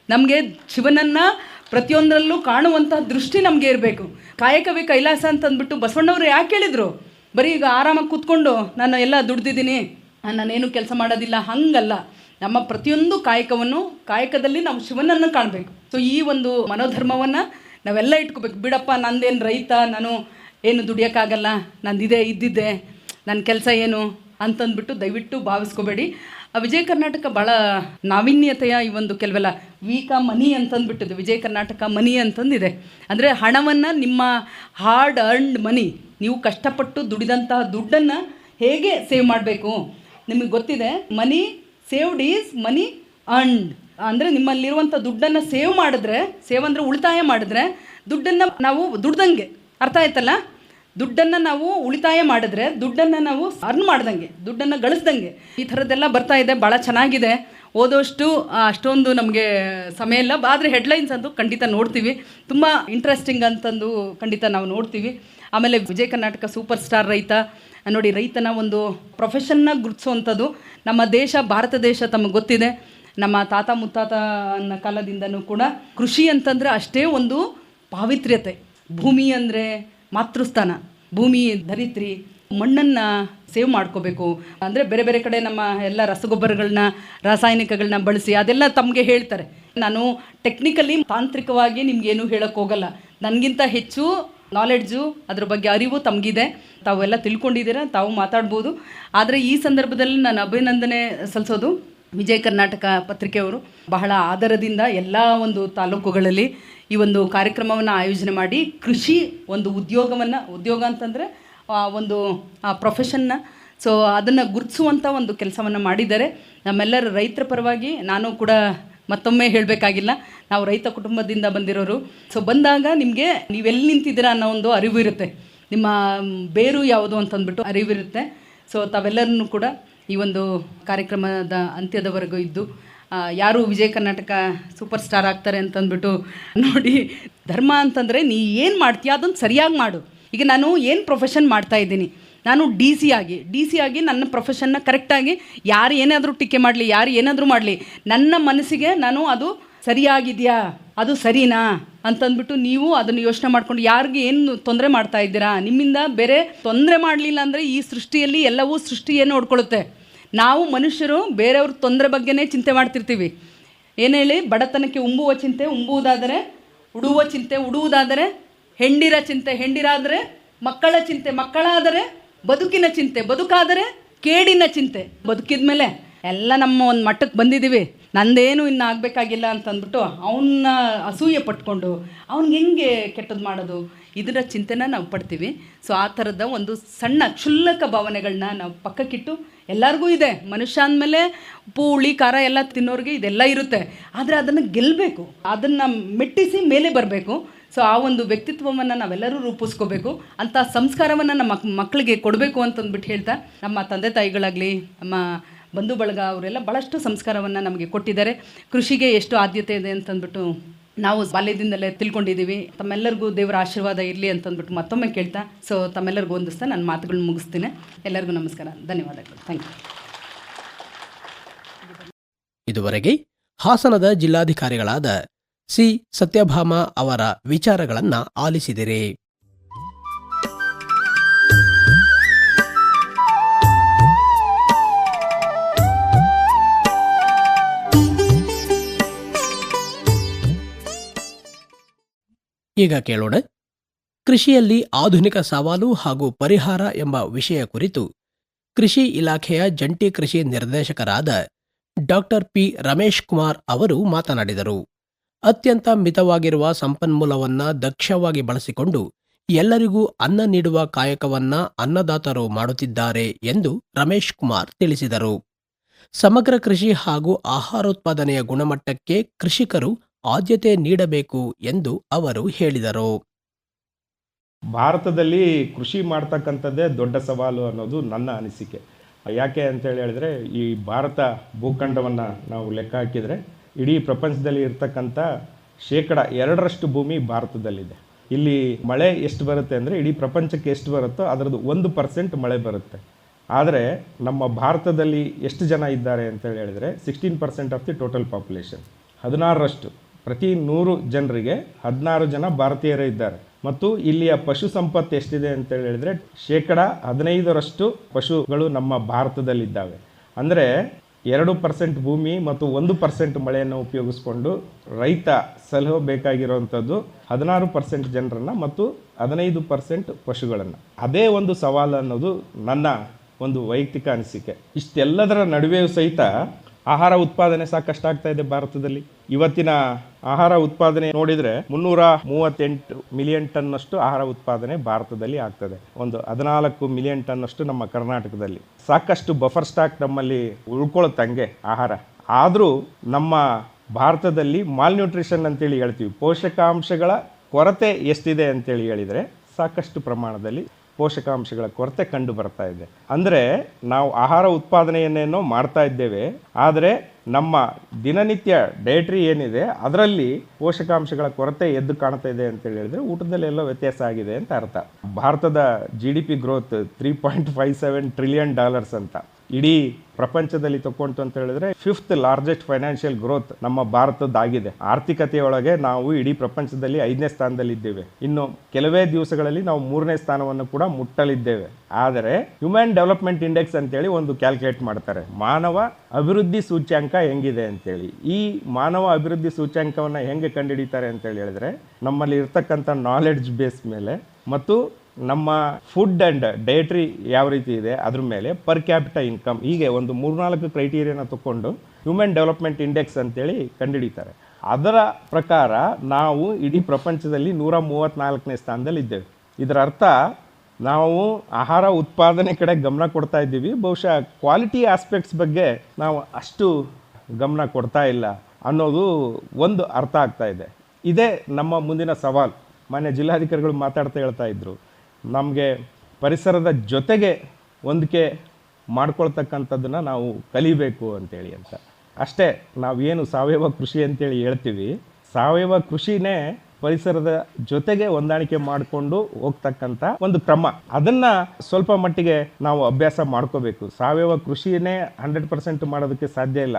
[SPEAKER 2] ನಮಗೆ ಶಿವನನ್ನು ಪ್ರತಿಯೊಂದರಲ್ಲೂ ಕಾಣುವಂಥ ದೃಷ್ಟಿ ನಮಗೆ ಇರಬೇಕು. ಕಾಯಕವೇ ಕೈಲಾಸ ಅಂತಂದ್ಬಿಟ್ಟು ಬಸವಣ್ಣವ್ರು ಯಾಕೆ ಹೇಳಿದರು ಬರೀ ಈಗ ಆರಾಮಾಗಿ ಕೂತ್ಕೊಂಡು ನಾನು ಎಲ್ಲ ದುಡ್ದಿದ್ದೀನಿ, ನಾನೇನು ಕೆಲಸ ಮಾಡೋದಿಲ್ಲ, ಹಂಗಲ್ಲ. ನಮ್ಮ ಪ್ರತಿಯೊಂದು ಕಾಯಕವನ್ನು, ಕಾಯಕದಲ್ಲಿ ನಾವು ಶಿವನನ್ನು ಕಾಣಬೇಕು. ಸೊ ಈ ಒಂದು ಮನೋಧರ್ಮವನ್ನು ನಾವೆಲ್ಲ ಇಟ್ಕೋಬೇಕು. ಬಿಡಪ್ಪ, ನಂದೇನು ರೈತ, ನಾನು ಏನು ದುಡಿಯೋಕ್ಕಾಗಲ್ಲ? ನಂದಿದೆ, ಇದ್ದಿದ್ದೆ. ನನ್ನ ಕೆಲಸ ಏನು? ಅಂತಂದ್ಬಿಟ್ಟು ದಯವಿಟ್ಟು ಭಾವಿಸ್ಕೋಬೇಡಿ. ವಿಜಯ ಕರ್ನಾಟಕ ಭಾಳ ನಾವೀನ್ಯತೆಯ ಈ ಒಂದು ಕೆಲವೆಲ್ಲ. ವೀಕ ಮನಿ ಅಂತಂದ್ಬಿಟ್ಟಿದೆ. ವಿಜಯ ಕರ್ನಾಟಕ ಮನಿ ಅಂತಂದಿದೆ. ಅಂದರೆ ಹಣವನ್ನು ನಿಮ್ಮ ಹಾರ್ಡ್ ಅರ್ನ್ಡ್ ಮನಿ ನೀವು ಕಷ್ಟಪಟ್ಟು ದುಡಿದಂತಹ ದುಡ್ಡನ್ನು ಹೇಗೆ ಸೇವ್ ಮಾಡಬೇಕು? ನಿಮಗೆ ಗೊತ್ತಿದೆ money saved is money and ಅಂದರೆ ನಿಮ್ಮಲ್ಲಿರುವಂಥ ದುಡ್ಡನ್ನು ಸೇವ್ ಮಾಡಿದ್ರೆ ಸೇವ್ ಅಂದರೆ ಉಳಿತಾಯ ಮಾಡಿದ್ರೆ, ದುಡ್ಡನ್ನು ನಾವು ದುಡ್ದಂಗೆ ಅರ್ಥ ಆಯ್ತಲ್ಲ? ದುಡ್ಡನ್ನು ನಾವು ಉಳಿತಾಯ ಮಾಡಿದ್ರೆ ದುಡ್ಡನ್ನು ನಾವು ಅರ್ನ್ ಮಾಡ್ದಂಗೆ, ದುಡ್ಡನ್ನು ಗಳಿಸ್ದಂಗೆ. ಈ ಥರದ್ದೆಲ್ಲ ಬರ್ತಾ ಇದೆ ಭಾಳ ಚೆನ್ನಾಗಿದೆ. ಓದೋಷ್ಟು ಅಷ್ಟೊಂದು ನಮಗೆ ಸಮಯ ಇಲ್ಲ. ಆದರೆ ಹೆಡ್ಲೈನ್ಸ್ ಅಂತೂ ಖಂಡಿತ ನೋಡ್ತೀವಿ. ತುಂಬ ಇಂಟ್ರೆಸ್ಟಿಂಗ್ ಅಂತಂದು ಖಂಡಿತ ನಾವು ನೋಡ್ತೀವಿ. ಆಮೇಲೆ ವಿಜಯ ಕರ್ನಾಟಕ ಸೂಪರ್ ಸ್ಟಾರ್ ರೈತ. ನೋಡಿ, ರೈತನ ಒಂದು ಪ್ರೊಫೆಷನ್ನ ಗುರುತಿಸುವಂಥದ್ದು ನಮ್ಮ ದೇಶ, ಭಾರತ ದೇಶ ತಮಗೆ ಗೊತ್ತಿದೆ. ನಮ್ಮ ತಾತ ಮುತ್ತಾತನ ಕಾಲದಿಂದನೂ ಕೂಡ ಕೃಷಿ ಅಂತಂದರೆ ಅಷ್ಟೇ ಒಂದು ಪಾವಿತ್ರ್ಯತೆ. ಭೂಮಿ ಅಂದರೆ ಮಾತೃಸ್ಥಾನ. ಭೂಮಿ ಧರಿತ್ರಿ ಮಣ್ಣನ್ನು ಸೇವ್ ಮಾಡ್ಕೋಬೇಕು. ಅಂದರೆ ಬೇರೆ ಬೇರೆ ಕಡೆ ನಮ್ಮ ಎಲ್ಲ ರಸಗೊಬ್ಬರಗಳನ್ನ, ರಾಸಾಯನಿಕಗಳನ್ನ ಬಳಸಿ ಅದೆಲ್ಲ ತಮಗೆ ಹೇಳ್ತಾರೆ. ನಾನು ಟೆಕ್ನಿಕಲಿ ತಾಂತ್ರಿಕವಾಗಿ ನಿಮ್ಗೇನು ಹೇಳೋಕ್ಕೆ ಹೋಗಲ್ಲ. ನನಗಿಂತ ಹೆಚ್ಚು ನಾಲೆಡ್ಜು ಅದ್ರ ಬಗ್ಗೆ ಅರಿವು ತಮಗಿದೆ. ತಾವೆಲ್ಲ ತಿಳ್ಕೊಂಡಿದ್ದೀರಾ, ತಾವು ಮಾತಾಡ್ಬೋದು. ಆದರೆ ಈ ಸಂದರ್ಭದಲ್ಲಿ ನಾನು ಅಭಿನಂದನೆ ಸಲ್ಲಿಸೋದು ವಿಜಯ ಕರ್ನಾಟಕ ಪತ್ರಿಕೆಯವರು. ಬಹಳ ಆದರದಿಂದ ಎಲ್ಲ ಒಂದು ತಾಲೂಕುಗಳಲ್ಲಿ ಈ ಒಂದು ಕಾರ್ಯಕ್ರಮವನ್ನು ಆಯೋಜನೆ ಮಾಡಿ ಕೃಷಿ ಒಂದು ಉದ್ಯೋಗವನ್ನು, ಉದ್ಯೋಗ ಅಂತಂದರೆ ಒಂದು ಪ್ರೊಫೆಷನ್ನ ಸೊ ಅದನ್ನು ಗುರುತಿಸುವಂಥ ಒಂದು ಕೆಲಸವನ್ನು ಮಾಡಿದ್ದಾರೆ. ನಮ್ಮೆಲ್ಲರ ರೈತರ ಪರವಾಗಿ ನಾನು ಕೂಡ ಮತ್ತೊಮ್ಮೆ ಹೇಳಬೇಕಾಗಿಲ್ಲ, ನಾವು ರೈತ ಕುಟುಂಬದಿಂದ ಬಂದಿರೋರು. ಸೊ ಬಂದಾಗ ನಿಮಗೆ ನೀವೆಲ್ಲಿ ನಿಂತಿದ್ದೀರಾ ಅನ್ನೋ ಒಂದು ಅರಿವು ಇರುತ್ತೆ. ನಿಮ್ಮ ಬೇರು ಯಾವುದು ಅಂತಂದ್ಬಿಟ್ಟು ಅರಿವಿರುತ್ತೆ. ಸೊ ತಾವೆಲ್ಲರನ್ನು ಕೂಡ ಈ ಒಂದು ಕಾರ್ಯಕ್ರಮದ ಅಂತ್ಯದವರೆಗೂ ಇದ್ದು ಯಾರು ವಿಜಯ ಕರ್ನಾಟಕ ಸೂಪರ್ ಸ್ಟಾರ್ ಆಗ್ತಾರೆ ಅಂತಂದ್ಬಿಟ್ಟು ನೋಡಿ, ಧರ್ಮ ಅಂತಂದರೆ ನೀ ಏನು ಮಾಡ್ತೀಯ ಅದನ್ನು ಸರಿಯಾಗಿ ಮಾಡು. ಈಗ ನಾನು ಏನು ಪ್ರೊಫೆಷನ್ ಮಾಡ್ತಾ ಇದ್ದೀನಿ? ನಾನು ಡಿ ಸಿ ಆಗಿ ಡಿ ಸಿ ಆಗಿ ನನ್ನ ಪ್ರೊಫೆಷನ್ನ ಕರೆಕ್ಟಾಗಿ ಯಾರು ಏನಾದರೂ ಟೀಕೆ ಮಾಡಲಿ, ಯಾರು ಏನಾದರೂ ಮಾಡಲಿ, ನನ್ನ ಮನಸ್ಸಿಗೆ ನಾನು ಅದು ಸರಿಯಾಗಿದೆಯಾ? ಅದು ಸರಿನಾ? ಅಂತಂದ್ಬಿಟ್ಟು ನೀವು ಅದನ್ನು ಯೋಚನೆ ಮಾಡ್ಕೊಂಡು ಯಾರಿಗೆ ಏನು ತೊಂದರೆ ಮಾಡ್ತಾ ಇದ್ದೀರಾ? ನಿಮ್ಮಿಂದ ಬೇರೆ ತೊಂದರೆ ಮಾಡಲಿಲ್ಲ ಅಂದರೆ ಈ ಸೃಷ್ಟಿಯಲ್ಲಿ ಎಲ್ಲವೂ ಸೃಷ್ಟಿಯೇ ನೋಡ್ಕೊಳ್ಳುತ್ತೆ. ನಾವು ಮನುಷ್ಯರು ಬೇರೆಯವ್ರ ತೊಂದರೆ ಬಗ್ಗೆನೇ ಚಿಂತೆ ಮಾಡ್ತಿರ್ತೀವಿ. ಏನು ಹೇಳಿ? ಬಡತನಕ್ಕೆ ಉಂಬುವ ಚಿಂತೆ ಉಂಬುವುದಾದರೆ ಉಡುವ ಚಿಂತೆ, ಉಡುವುದಾದರೆ ಹೆಂಡಿರ ಚಿಂತೆ, ಹೆಂಡಿರಾದರೆ ಮಕ್ಕಳ ಚಿಂತೆ, ಮಕ್ಕಳಾದರೆ ಬದುಕಿನ ಚಿಂತೆ, ಬದುಕಾದರೆ ಕೇಡಿನ ಚಿಂತೆ. ಬದುಕಿದ ಮೇಲೆ ಎಲ್ಲ ನಮ್ಮ ಒಂದು ಮಟ್ಟಕ್ಕೆ ಬಂದಿದ್ದೀವಿ ನಂದೇನು ಇನ್ನು ಆಗಬೇಕಾಗಿಲ್ಲ ಅಂತಂದ್ಬಿಟ್ಟು ಅವನ್ನ ಅಸೂಯೆ ಪಟ್ಕೊಂಡು ಅವ್ನಿಗೆ ಹೆಂಗೆ ಕೆಟ್ಟದ್ದು ಮಾಡೋದು? ಇದರ ಚಿಂತೆನ ನಾವು ಪಡ್ತೀವಿ. ಸೊ ಆ ಥರದ ಒಂದು ಸಣ್ಣ ಕ್ಷುಲ್ಲಕ ಭಾವನೆಗಳನ್ನ ನಾವು ಪಕ್ಕಕ್ಕಿಟ್ಟು ಎಲ್ಲರಿಗೂ ಇದೆ. ಮನುಷ್ಯ ಅಂದಮೇಲೆ ಉಪ್ಪು, ಹುಳಿ, ಖಾರ ಎಲ್ಲ ತಿನ್ನೋರಿಗೆ ಇದೆಲ್ಲ ಇರುತ್ತೆ. ಆದರೆ ಅದನ್ನು ಗೆಲ್ಲಬೇಕು ಅದನ್ನು ಮೆಟ್ಟಿಸಿ ಮೇಲೆ ಬರಬೇಕು. ಸೊ ಆ ಒಂದು ವ್ಯಕ್ತಿತ್ವವನ್ನು ನಾವೆಲ್ಲರೂ ರೂಪಿಸ್ಕೋಬೇಕು. ಅಂಥ ಸಂಸ್ಕಾರವನ್ನು ನಮ್ಮ ಮಕ್- ಮಕ್ಕಳಿಗೆ ಕೊಡಬೇಕು ಅಂತಂದ್ಬಿಟ್ಟು ಹೇಳ್ತಾ, ನಮ್ಮ ತಂದೆ ತಾಯಿಗಳಾಗಲಿ, ನಮ್ಮ ಬಂಧು ಬಳಗ ಅವರೆಲ್ಲ ಭಾಳಷ್ಟು ಸಂಸ್ಕಾರವನ್ನು ನಮಗೆ ಕೊಟ್ಟಿದ್ದಾರೆ. ಕೃಷಿಗೆ ಎಷ್ಟು ಆದ್ಯತೆ ಇದೆ ಅಂತಂದ್ಬಿಟ್ಟು ನಾವು ಬಾಲ್ಯದಿಂದಲೇ ತಿಳ್ಕೊಂಡಿದ್ದೀವಿ. ತಮ್ಮೆಲ್ಲರಿಗೂ ದೇವರ ಆಶೀರ್ವಾದ ಇರಲಿ ಅಂತಂದ್ಬಿಟ್ಟು ಮತ್ತೊಮ್ಮೆ ಕೇಳ್ತಾ ಸೊ ತಮ್ಮೆಲ್ಲರಿಗೂ ಹೊಂದಿಸ್ತಾ ನನ್ನ ಮಾತುಗಳನ್ನ ಮುಗಿಸ್ತೀನಿ. ಎಲ್ಲರಿಗೂ ನಮಸ್ಕಾರ. ಧನ್ಯವಾದಗಳು. ಥ್ಯಾಂಕ್ ಯು
[SPEAKER 1] ಇದುವರೆಗೆ ಹಾಸನದ ಜಿಲ್ಲಾಧಿಕಾರಿಗಳಾದ ಸಿ. ಸತ್ಯಭಾಮ ಅವರ ವಿಚಾರಗಳನ್ನು ಆಲಿಸಿದಿರಿ. ಈಗ ಕೇಳೋಣ. ಕೃಷಿಯಲ್ಲಿ ಆಧುನಿಕ ಸವಾಲು ಹಾಗೂ ಪರಿಹಾರ ಎಂಬ ವಿಷಯ ಕುರಿತು ಕೃಷಿ ಇಲಾಖೆಯ ಜಂಟಿ ಕೃಷಿ ನಿರ್ದೇಶಕರಾದ ಡಾಕ್ಟರ್ ಪಿ ರಮೇಶ್ ಕುಮಾರ್ ಅವರು ಮಾತನಾಡಿದರು. ಅತ್ಯಂತ ಮಿತವಾಗಿರುವ ಸಂಪನ್ಮೂಲವನ್ನು ದಕ್ಷವಾಗಿ ಬಳಸಿಕೊಂಡು ಎಲ್ಲರಿಗೂ ಅನ್ನ ನೀಡುವ ಕಾಯಕವನ್ನ ಅನ್ನದಾತರು ಮಾಡುತ್ತಿದ್ದಾರೆ ಎಂದು ರಮೇಶ್ ಕುಮಾರ್ ತಿಳಿಸಿದರು. ಸಮಗ್ರ ಕೃಷಿ ಹಾಗೂ ಆಹಾರೋತ್ಪಾದನೆಯ ಗುಣಮಟ್ಟಕ್ಕೆ ಕೃಷಿಕರು ಆದ್ಯತೆ ನೀಡಬೇಕು ಎಂದು ಅವರು ಹೇಳಿದರು.
[SPEAKER 3] ಭಾರತದಲ್ಲಿ ಕೃಷಿ ಮಾಡ್ತಕ್ಕಂಥದ್ದೇ ದೊಡ್ಡ ಸವಾಲು ಅನ್ನೋದು ನನ್ನ ಅನಿಸಿಕೆ. ಯಾಕೆ ಅಂತೇಳಿ ಹೇಳಿದ್ರೆ, ಈ ಭಾರತ ಭೂಖಂಡವನ್ನು ನಾವು ಲೆಕ್ಕ ಹಾಕಿದರೆ, ಇಡೀ ಪ್ರಪಂಚದಲ್ಲಿ ಇರ್ತಕ್ಕಂಥ ಶೇಕಡ ಎರಡರಷ್ಟು ಭೂಮಿ ಭಾರತದಲ್ಲಿದೆ. ಇಲ್ಲಿ ಮಳೆ ಎಷ್ಟು ಬರುತ್ತೆ ಅಂದರೆ, ಇಡೀ ಪ್ರಪಂಚಕ್ಕೆ ಎಷ್ಟು ಬರುತ್ತೋ ಅದರದ್ದು ಒಂದು ಪರ್ಸೆಂಟ್ ಮಳೆ ಬರುತ್ತೆ. ಆದರೆ, ನಮ್ಮ ಭಾರತದಲ್ಲಿ ಎಷ್ಟು ಜನ ಇದ್ದಾರೆ ಅಂತೇಳಿ ಹೇಳಿದರೆ sixteen percent of the total population ಹದಿನಾರರಷ್ಟು. ಪ್ರತಿ ನೂರು ಜನರಿಗೆ ಹದಿನಾರು ಜನ ಭಾರತೀಯರೇ ಇದ್ದಾರೆ. ಮತ್ತು ಇಲ್ಲಿಯ ಪಶು ಸಂಪತ್ತು ಎಷ್ಟಿದೆ ಅಂತ ಹೇಳಿದ್ರೆ ಶೇಕಡ ಹದಿನೈದರಷ್ಟು ಪಶುಗಳು ನಮ್ಮ ಭಾರತದಲ್ಲಿದ್ದಾವೆ. ಅಂದರೆ ಎರಡು ಪರ್ಸೆಂಟ್ ಭೂಮಿ ಮತ್ತು ಒಂದು ಪರ್ಸೆಂಟ್ ಮಳೆಯನ್ನು ಉಪಯೋಗಿಸ್ಕೊಂಡು ರೈತ ಸಲಹಬೇಕಾಗಿರುವಂಥದ್ದು ಹದಿನಾರು ಪರ್ಸೆಂಟ್ ಜನರನ್ನು ಮತ್ತು ಹದಿನೈದು ಪರ್ಸೆಂಟ್ ಪಶುಗಳನ್ನು. ಅದೇ ಒಂದು ಸವಾಲು ಅನ್ನೋದು ನನ್ನ ಒಂದು ವೈಯಕ್ತಿಕ ಅನಿಸಿಕೆ. ಇಷ್ಟೆಲ್ಲದರ ನಡುವೆಯೂ ಸಹಿತ ಆಹಾರ ಉತ್ಪಾದನೆ ಸಾಕಷ್ಟು ಆಗ್ತಾ ಇದೆ ಭಾರತದಲ್ಲಿ. ಇವತ್ತಿನ ಆಹಾರ ಉತ್ಪಾದನೆ ನೋಡಿದರೆ ಮುನ್ನೂರ ಮೂವತ್ತೆಂಟು ಮಿಲಿಯನ್ ಟನ್ನಷ್ಟು ಆಹಾರ ಉತ್ಪಾದನೆ ಭಾರತದಲ್ಲಿ ಆಗ್ತದೆ. ಒಂದು ಹದಿನಾಲ್ಕು ಮಿಲಿಯನ್ ಟನ್ನಷ್ಟು ನಮ್ಮ ಕರ್ನಾಟಕದಲ್ಲಿ. ಸಾಕಷ್ಟು ಬಫರ್ ಸ್ಟಾಕ್ ನಮ್ಮಲ್ಲಿ ಉಳ್ಕೊಳ್ತಂಗೆ ಆಹಾರ. ಆದರೂ ನಮ್ಮ ಭಾರತದಲ್ಲಿ ಮಾಲ್ನ್ಯೂಟ್ರಿಷನ್ ಅಂತೇಳಿ ಹೇಳ್ತೀವಿ. ಪೋಷಕಾಂಶಗಳ ಕೊರತೆ ಎಷ್ಟಿದೆ ಅಂತೇಳಿ ಹೇಳಿದರೆ ಸಾಕಷ್ಟು ಪ್ರಮಾಣದಲ್ಲಿ ಪೋಷಕಾಂಶಗಳ ಕೊರತೆ ಕಂಡು ಬರ್ತಾ ಇದೆ. ಅಂದರೆ ನಾವು ಆಹಾರ ಉತ್ಪಾದನೆಯನ್ನೇನೋ ಮಾಡ್ತಾ ಇದ್ದೇವೆ, ಆದರೆ ನಮ್ಮ ದಿನನಿತ್ಯ ಡಯಟ್ರಿ ಏನಿದೆ, ಅದರಲ್ಲಿ ಪೋಷಕಾಂಶಗಳ ಕೊರತೆ ಎದ್ದು ಕಾಣ್ತಾ ಇದೆ ಅಂತ ಹೇಳಿದ್ರೆ ಊಟದಲ್ಲಿ ಎಲ್ಲ ವ್ಯತ್ಯಾಸ ಆಗಿದೆ ಅಂತ ಅರ್ಥ. ಭಾರತದ G D P growth three point five seven trillion dollars ಅಂತ. ಇಡೀ ಪ್ರಪಂಚದಲ್ಲಿ ತಕ್ಕೊಂತು ಅಂತ ಹೇಳಿದ್ರೆ ಫಿಫ್ತ್ ಲಾರ್ಜೆಸ್ಟ್ ಫೈನಾನ್ಷಿಯಲ್ ಗ್ರೋತ್ ನಮ್ಮ ಭಾರತದ್ದಾಗಿದೆ. ಆರ್ಥಿಕತೆಯೊಳಗೆ ನಾವು ಇಡೀ ಪ್ರಪಂಚದಲ್ಲಿ ಐದನೇ ಸ್ಥಾನದಲ್ಲಿ ಇದ್ದೇವೆ ಇನ್ನು ಕೆಲವೇ ದಿವಸಗಳಲ್ಲಿ ನಾವು ಮೂರನೇ ಸ್ಥಾನವನ್ನು ಕೂಡ ಮುಟ್ಟಲಿದ್ದೇವೆ. ಆದರೆ ಹ್ಯೂಮನ್ ಡೆವಲಪ್ಮೆಂಟ್ ಇಂಡೆಕ್ಸ್ ಅಂತೇಳಿ ಒಂದು ಕ್ಯಾಲ್ಕುಲೇಟ್ ಮಾಡ್ತಾರೆ. ಮಾನವ ಅಭಿವೃದ್ಧಿ ಸೂಚ್ಯಾಂಕ ಹೆಂಗಿದೆ ಅಂತೇಳಿ. ಈ ಮಾನವ ಅಭಿವೃದ್ಧಿ ಸೂಚ್ಯಾಂಕವನ್ನು ಹೆಂಗೆ ಕಂಡುಹಿಡಿತಾರೆ ಅಂತೇಳಿ ಹೇಳಿದ್ರೆ, ನಮ್ಮಲ್ಲಿ ಇರ್ತಕ್ಕಂಥ ನಾಲೆಡ್ಜ್ ಬೇಸ್ ಮೇಲೆ ಮತ್ತು ನಮ್ಮ ಫುಡ್ ಆ್ಯಂಡ್ ಡಯಟ್ರಿ ಯಾವ ರೀತಿ ಇದೆ, ಅದ್ರ ಮೇಲೆ ಪರ್ ಕ್ಯಾಪಿಟ ಇನ್ಕಮ್ ಹೀಗೆ ಒಂದು ಮೂರ್ನಾಲ್ಕು ಕ್ರೈಟೀರಿಯಾನ ತಗೊಂಡು ಹ್ಯೂಮನ್ ಡೆವಲಪ್ಮೆಂಟ್ ಇಂಡೆಕ್ಸ್ ಅಂತೇಳಿ ಕಂಡುಹಿಡಿತಾರೆ. ಅದರ ಪ್ರಕಾರ ನಾವು ಇಡೀ ಪ್ರಪಂಚದಲ್ಲಿ ನೂರ ಮೂವತ್ತ್ನಾಲ್ಕನೇ ಸ್ಥಾನದಲ್ಲಿ ಇದ್ದೇವೆ. ಇದರ ಅರ್ಥ, ನಾವು ಆಹಾರ ಉತ್ಪಾದನೆ ಕಡೆ ಗಮನ ಕೊಡ್ತಾ ಇದ್ದೀವಿ, ಬಹುಶಃ ಕ್ವಾಲಿಟಿ ಆಸ್ಪೆಕ್ಟ್ಸ್ ಬಗ್ಗೆ ನಾವು ಅಷ್ಟು ಗಮನ ಕೊಡ್ತಾ ಇಲ್ಲ ಅನ್ನೋದು ಒಂದು ಅರ್ಥ ಆಗ್ತಾ ಇದೆ. ಇದೇ ನಮ್ಮ ಮುಂದಿನ ಸವಾಲು. ಮಾನ್ಯ ಜಿಲ್ಲಾಧಿಕಾರಿಗಳು ಮಾತಾಡ್ತಾ ಹೇಳ್ತಾ ಇದ್ರು. ನಮಗೆ ಪರಿಸರದ ಜೊತೆಗೆ ಹೊಂದಿಕೆ ಮಾಡ್ಕೊಳ್ತಕ್ಕಂಥದ್ದನ್ನು ನಾವು ಕಲಿಬೇಕು ಅಂತೇಳಿ ಅಂತ. ಅಷ್ಟೇ, ನಾವೇನು ಸಾವಯವ ಕೃಷಿ ಅಂತೇಳಿ ಹೇಳ್ತೀವಿ. ಸಾವಯವ ಕೃಷಿನೇ ಪರಿಸರದ ಜೊತೆಗೆ ಹೊಂದಾಣಿಕೆ ಮಾಡಿಕೊಂಡು ಹೋಗ್ತಕ್ಕಂಥ ಒಂದು ಕ್ರಮ. ಅದನ್ನ ಸ್ವಲ್ಪ ಮಟ್ಟಿಗೆ ನಾವು ಅಭ್ಯಾಸ ಮಾಡ್ಕೋಬೇಕು. ಸಾವಯವ ಕೃಷಿನೇ ಹಂಡ್ರೆಡ್ ಪರ್ಸೆಂಟ್ ಮಾಡೋದಕ್ಕೆ ಸಾಧ್ಯ ಇಲ್ಲ.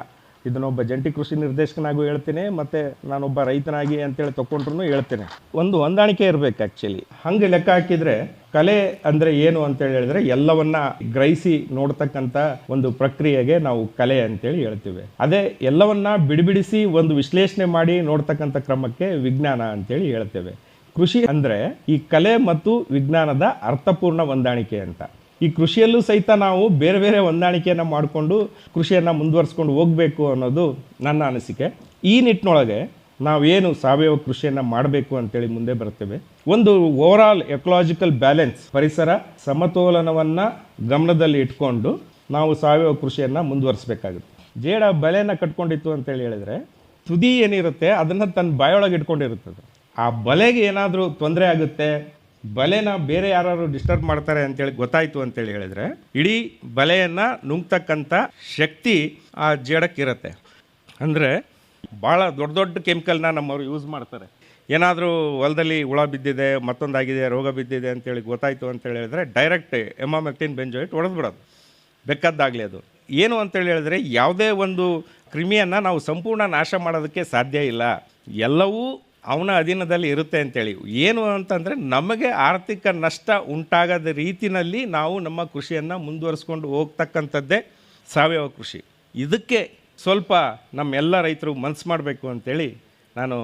[SPEAKER 3] ಇದನ್ನೊಬ್ಬ ಜಂಟಿ ಕೃಷಿ ನಿರ್ದೇಶಕನಾಗೂ ಹೇಳ್ತೇನೆ, ಮತ್ತು ನಾನೊಬ್ಬ ರೈತನಾಗಿ ಅಂತೇಳಿ ತಗೊಂಡ್ರು ಹೇಳ್ತೇನೆ. ಒಂದು ಹೊಂದಾಣಿಕೆ ಇರಬೇಕು ಆ್ಯಕ್ಚುಲಿ ಹಂಗೆ ಲೆಕ್ಕ ಹಾಕಿದರೆ ಕಲೆ ಅಂದರೆ ಏನು ಅಂತೇಳಿ ಹೇಳಿದ್ರೆ ಎಲ್ಲವನ್ನ ಗ್ರಹಿಸಿ ನೋಡ್ತಕ್ಕಂಥ ಒಂದು ಪ್ರಕ್ರಿಯೆಗೆ ನಾವು ಕಲೆ ಅಂತೇಳಿ ಹೇಳ್ತೀವಿ. ಅದೇ ಎಲ್ಲವನ್ನ ಬಿಡಿಬಿಡಿಸಿ ಒಂದು ವಿಶ್ಲೇಷಣೆ ಮಾಡಿ ನೋಡ್ತಕ್ಕಂಥ ಕ್ರಮಕ್ಕೆ ವಿಜ್ಞಾನ ಅಂತೇಳಿ ಹೇಳ್ತೇವೆ. ಕೃಷಿ ಅಂದರೆ ಈ ಕಲೆ ಮತ್ತು ವಿಜ್ಞಾನದ ಅರ್ಥಪೂರ್ಣ ಹೊಂದಾಣಿಕೆ ಅಂತ. ಈ ಕೃಷಿಯಲ್ಲೂ ಸಹಿತ ನಾವು ಬೇರೆ ಬೇರೆ ಹೊಂದಾಣಿಕೆಯನ್ನು ಮಾಡಿಕೊಂಡು ಕೃಷಿಯನ್ನು ಮುಂದುವರಿಸ್ಕೊಂಡು ಹೋಗಬೇಕು ಅನ್ನೋದು ನನ್ನ ಅನಿಸಿಕೆ. ಈ ನಿಟ್ಟಿನೊಳಗೆ ನಾವೇನು ಸಾವಯವ ಕೃಷಿಯನ್ನು ಮಾಡಬೇಕು ಅಂತೇಳಿ ಮುಂದೆ ಬರ್ತೇವೆ ಒಂದು ಓವರಾಲ್ ಎಕಲಾಜಿಕಲ್ ಬ್ಯಾಲೆನ್ಸ್ ಪರಿಸರ ಸಮತೋಲನವನ್ನು ಗಮನದಲ್ಲಿ ಇಟ್ಕೊಂಡು ನಾವು ಸಾವಯವ ಕೃಷಿಯನ್ನು ಮುಂದುವರಿಸಬೇಕಾಗುತ್ತೆ. ಜೇಡ ಬಲೆನ ಕಟ್ಕೊಂಡಿತ್ತು ಅಂತೇಳಿ ಹೇಳಿದ್ರೆ ತುದಿ ಏನಿರುತ್ತೆ ಅದನ್ನು ತನ್ನ ಬಾಯೊಳಗೆ ಇಟ್ಕೊಂಡಿರುತ್ತದೆ. ಆ ಬಲೆಗೆ ಏನಾದರೂ ತೊಂದರೆ ಆಗುತ್ತೆ? ಬಲೆನ ಬೇರೆ ಯಾರು ಡಿಸ್ಟರ್ಬ್ ಮಾಡ್ತಾರೆ ಅಂತೇಳಿ ಗೊತ್ತಾಯ್ತು ಅಂತೇಳಿ ಹೇಳಿದ್ರೆ, ಇಡೀ ಬಲೆಯನ್ನು ನುಂಗ್ತಕ್ಕಂಥ ಶಕ್ತಿ ಆ ಜೇಡಕ್ಕಿರುತ್ತೆ. ಅಂದರೆ ಭಾಳ ದೊಡ್ಡ ದೊಡ್ಡ ಕೆಮಿಕಲ್ನ ನಮ್ಮವರು ಯೂಸ್ ಮಾಡ್ತಾರೆ. ಏನಾದರೂ ಹೊಲದಲ್ಲಿ ಹುಳ ಬಿದ್ದಿದೆ, ಮತ್ತೊಂದಾಗಿದೆ, ರೋಗ ಬಿದ್ದಿದೆ ಅಂತೇಳಿ ಗೊತ್ತಾಯಿತು ಅಂತೇಳಿ ಹೇಳಿದ್ರೆ ಡೈರೆಕ್ಟ್ ಎಮಾಮೆಕ್ಟಿನ್ ಬೆಂಜೋಯಿಟ್ ಹೊಡೆದು ಬಿಡೋದು ಬೇಕಾದ್ದಾಗಲಿ ಅದು. ಏನು ಅಂತೇಳಿ ಹೇಳಿದ್ರೆ ಯಾವುದೇ ಒಂದು ಕ್ರಿಮಿಯನ್ನು ನಾವು ಸಂಪೂರ್ಣ ನಾಶ ಮಾಡೋದಕ್ಕೆ ಸಾಧ್ಯ ಇಲ್ಲ. ಎಲ್ಲವೂ ಅವನ ಅಧೀನದಲ್ಲಿ ಇರುತ್ತೆ ಅಂತೇಳಿ. ಏನು ಅಂತಂದರೆ ನಮಗೆ ಆರ್ಥಿಕ ನಷ್ಟ ಉಂಟಾಗದ ರೀತಿಯಲ್ಲಿ ನಾವು ನಮ್ಮ ಕೃಷಿಯನ್ನು ಮುಂದುವರಿಸ್ಕೊಂಡು ಹೋಗ್ತಕ್ಕಂಥದ್ದೇ ಸಾವಯವ ಕೃಷಿ. ಇದಕ್ಕೆ ಸ್ವಲ್ಪ ನಮ್ಮೆಲ್ಲ ರೈತರು ಮನಸ್ಸು ಮಾಡಬೇಕು ಅಂತೇಳಿ ನಾನು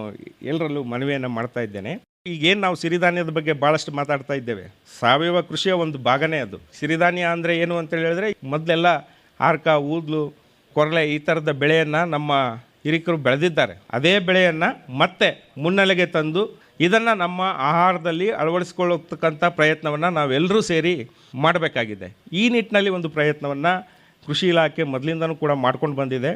[SPEAKER 3] ಎಲ್ಲರಲ್ಲೂ ಮನವಿಯನ್ನು ಮಾಡ್ತಾ ಇದ್ದೇನೆ. ಈಗೇನು ನಾವು ಸಿರಿಧಾನ್ಯದ ಬಗ್ಗೆ ಭಾಳಷ್ಟು ಮಾತಾಡ್ತಾ ಇದ್ದೇವೆ. ಸಾವಯವ ಕೃಷಿಯ ಒಂದು ಭಾಗನೇ ಅದು. ಸಿರಿಧಾನ್ಯ ಅಂದರೆ ಏನು ಅಂತೇಳಿ ಹೇಳಿದ್ರೆ ಮೊದಲೆಲ್ಲ ಆರ್ಕ, ಊದ್ಲು, ಕೊರಳೆ ಈ ಥರದ ಬೆಳೆಯನ್ನು ನಮ್ಮ ಹಿರಿಕರು ಬೆಳೆದಿದ್ದಾರೆ. ಅದೇ ಬೆಳೆಯನ್ನು ಮತ್ತೆ ಮುನ್ನೆಲೆಗೆ ತಂದು ಇದನ್ನು ನಮ್ಮ ಆಹಾರದಲ್ಲಿ ಅಳವಡಿಸ್ಕೊಳ್ಳತಕ್ಕಂಥ ಪ್ರಯತ್ನವನ್ನು ನಾವೆಲ್ಲರೂ ಸೇರಿ ಮಾಡಬೇಕಾಗಿದೆ. ಈ ನಿಟ್ಟಿನಲ್ಲಿ ಒಂದು ಪ್ರಯತ್ನವನ್ನು ಕೃಷಿ ಇಲಾಖೆ ಮೊದಲಿಂದನೂ ಕೂಡ ಮಾಡ್ಕೊಂಡು ಬಂದಿದೆ.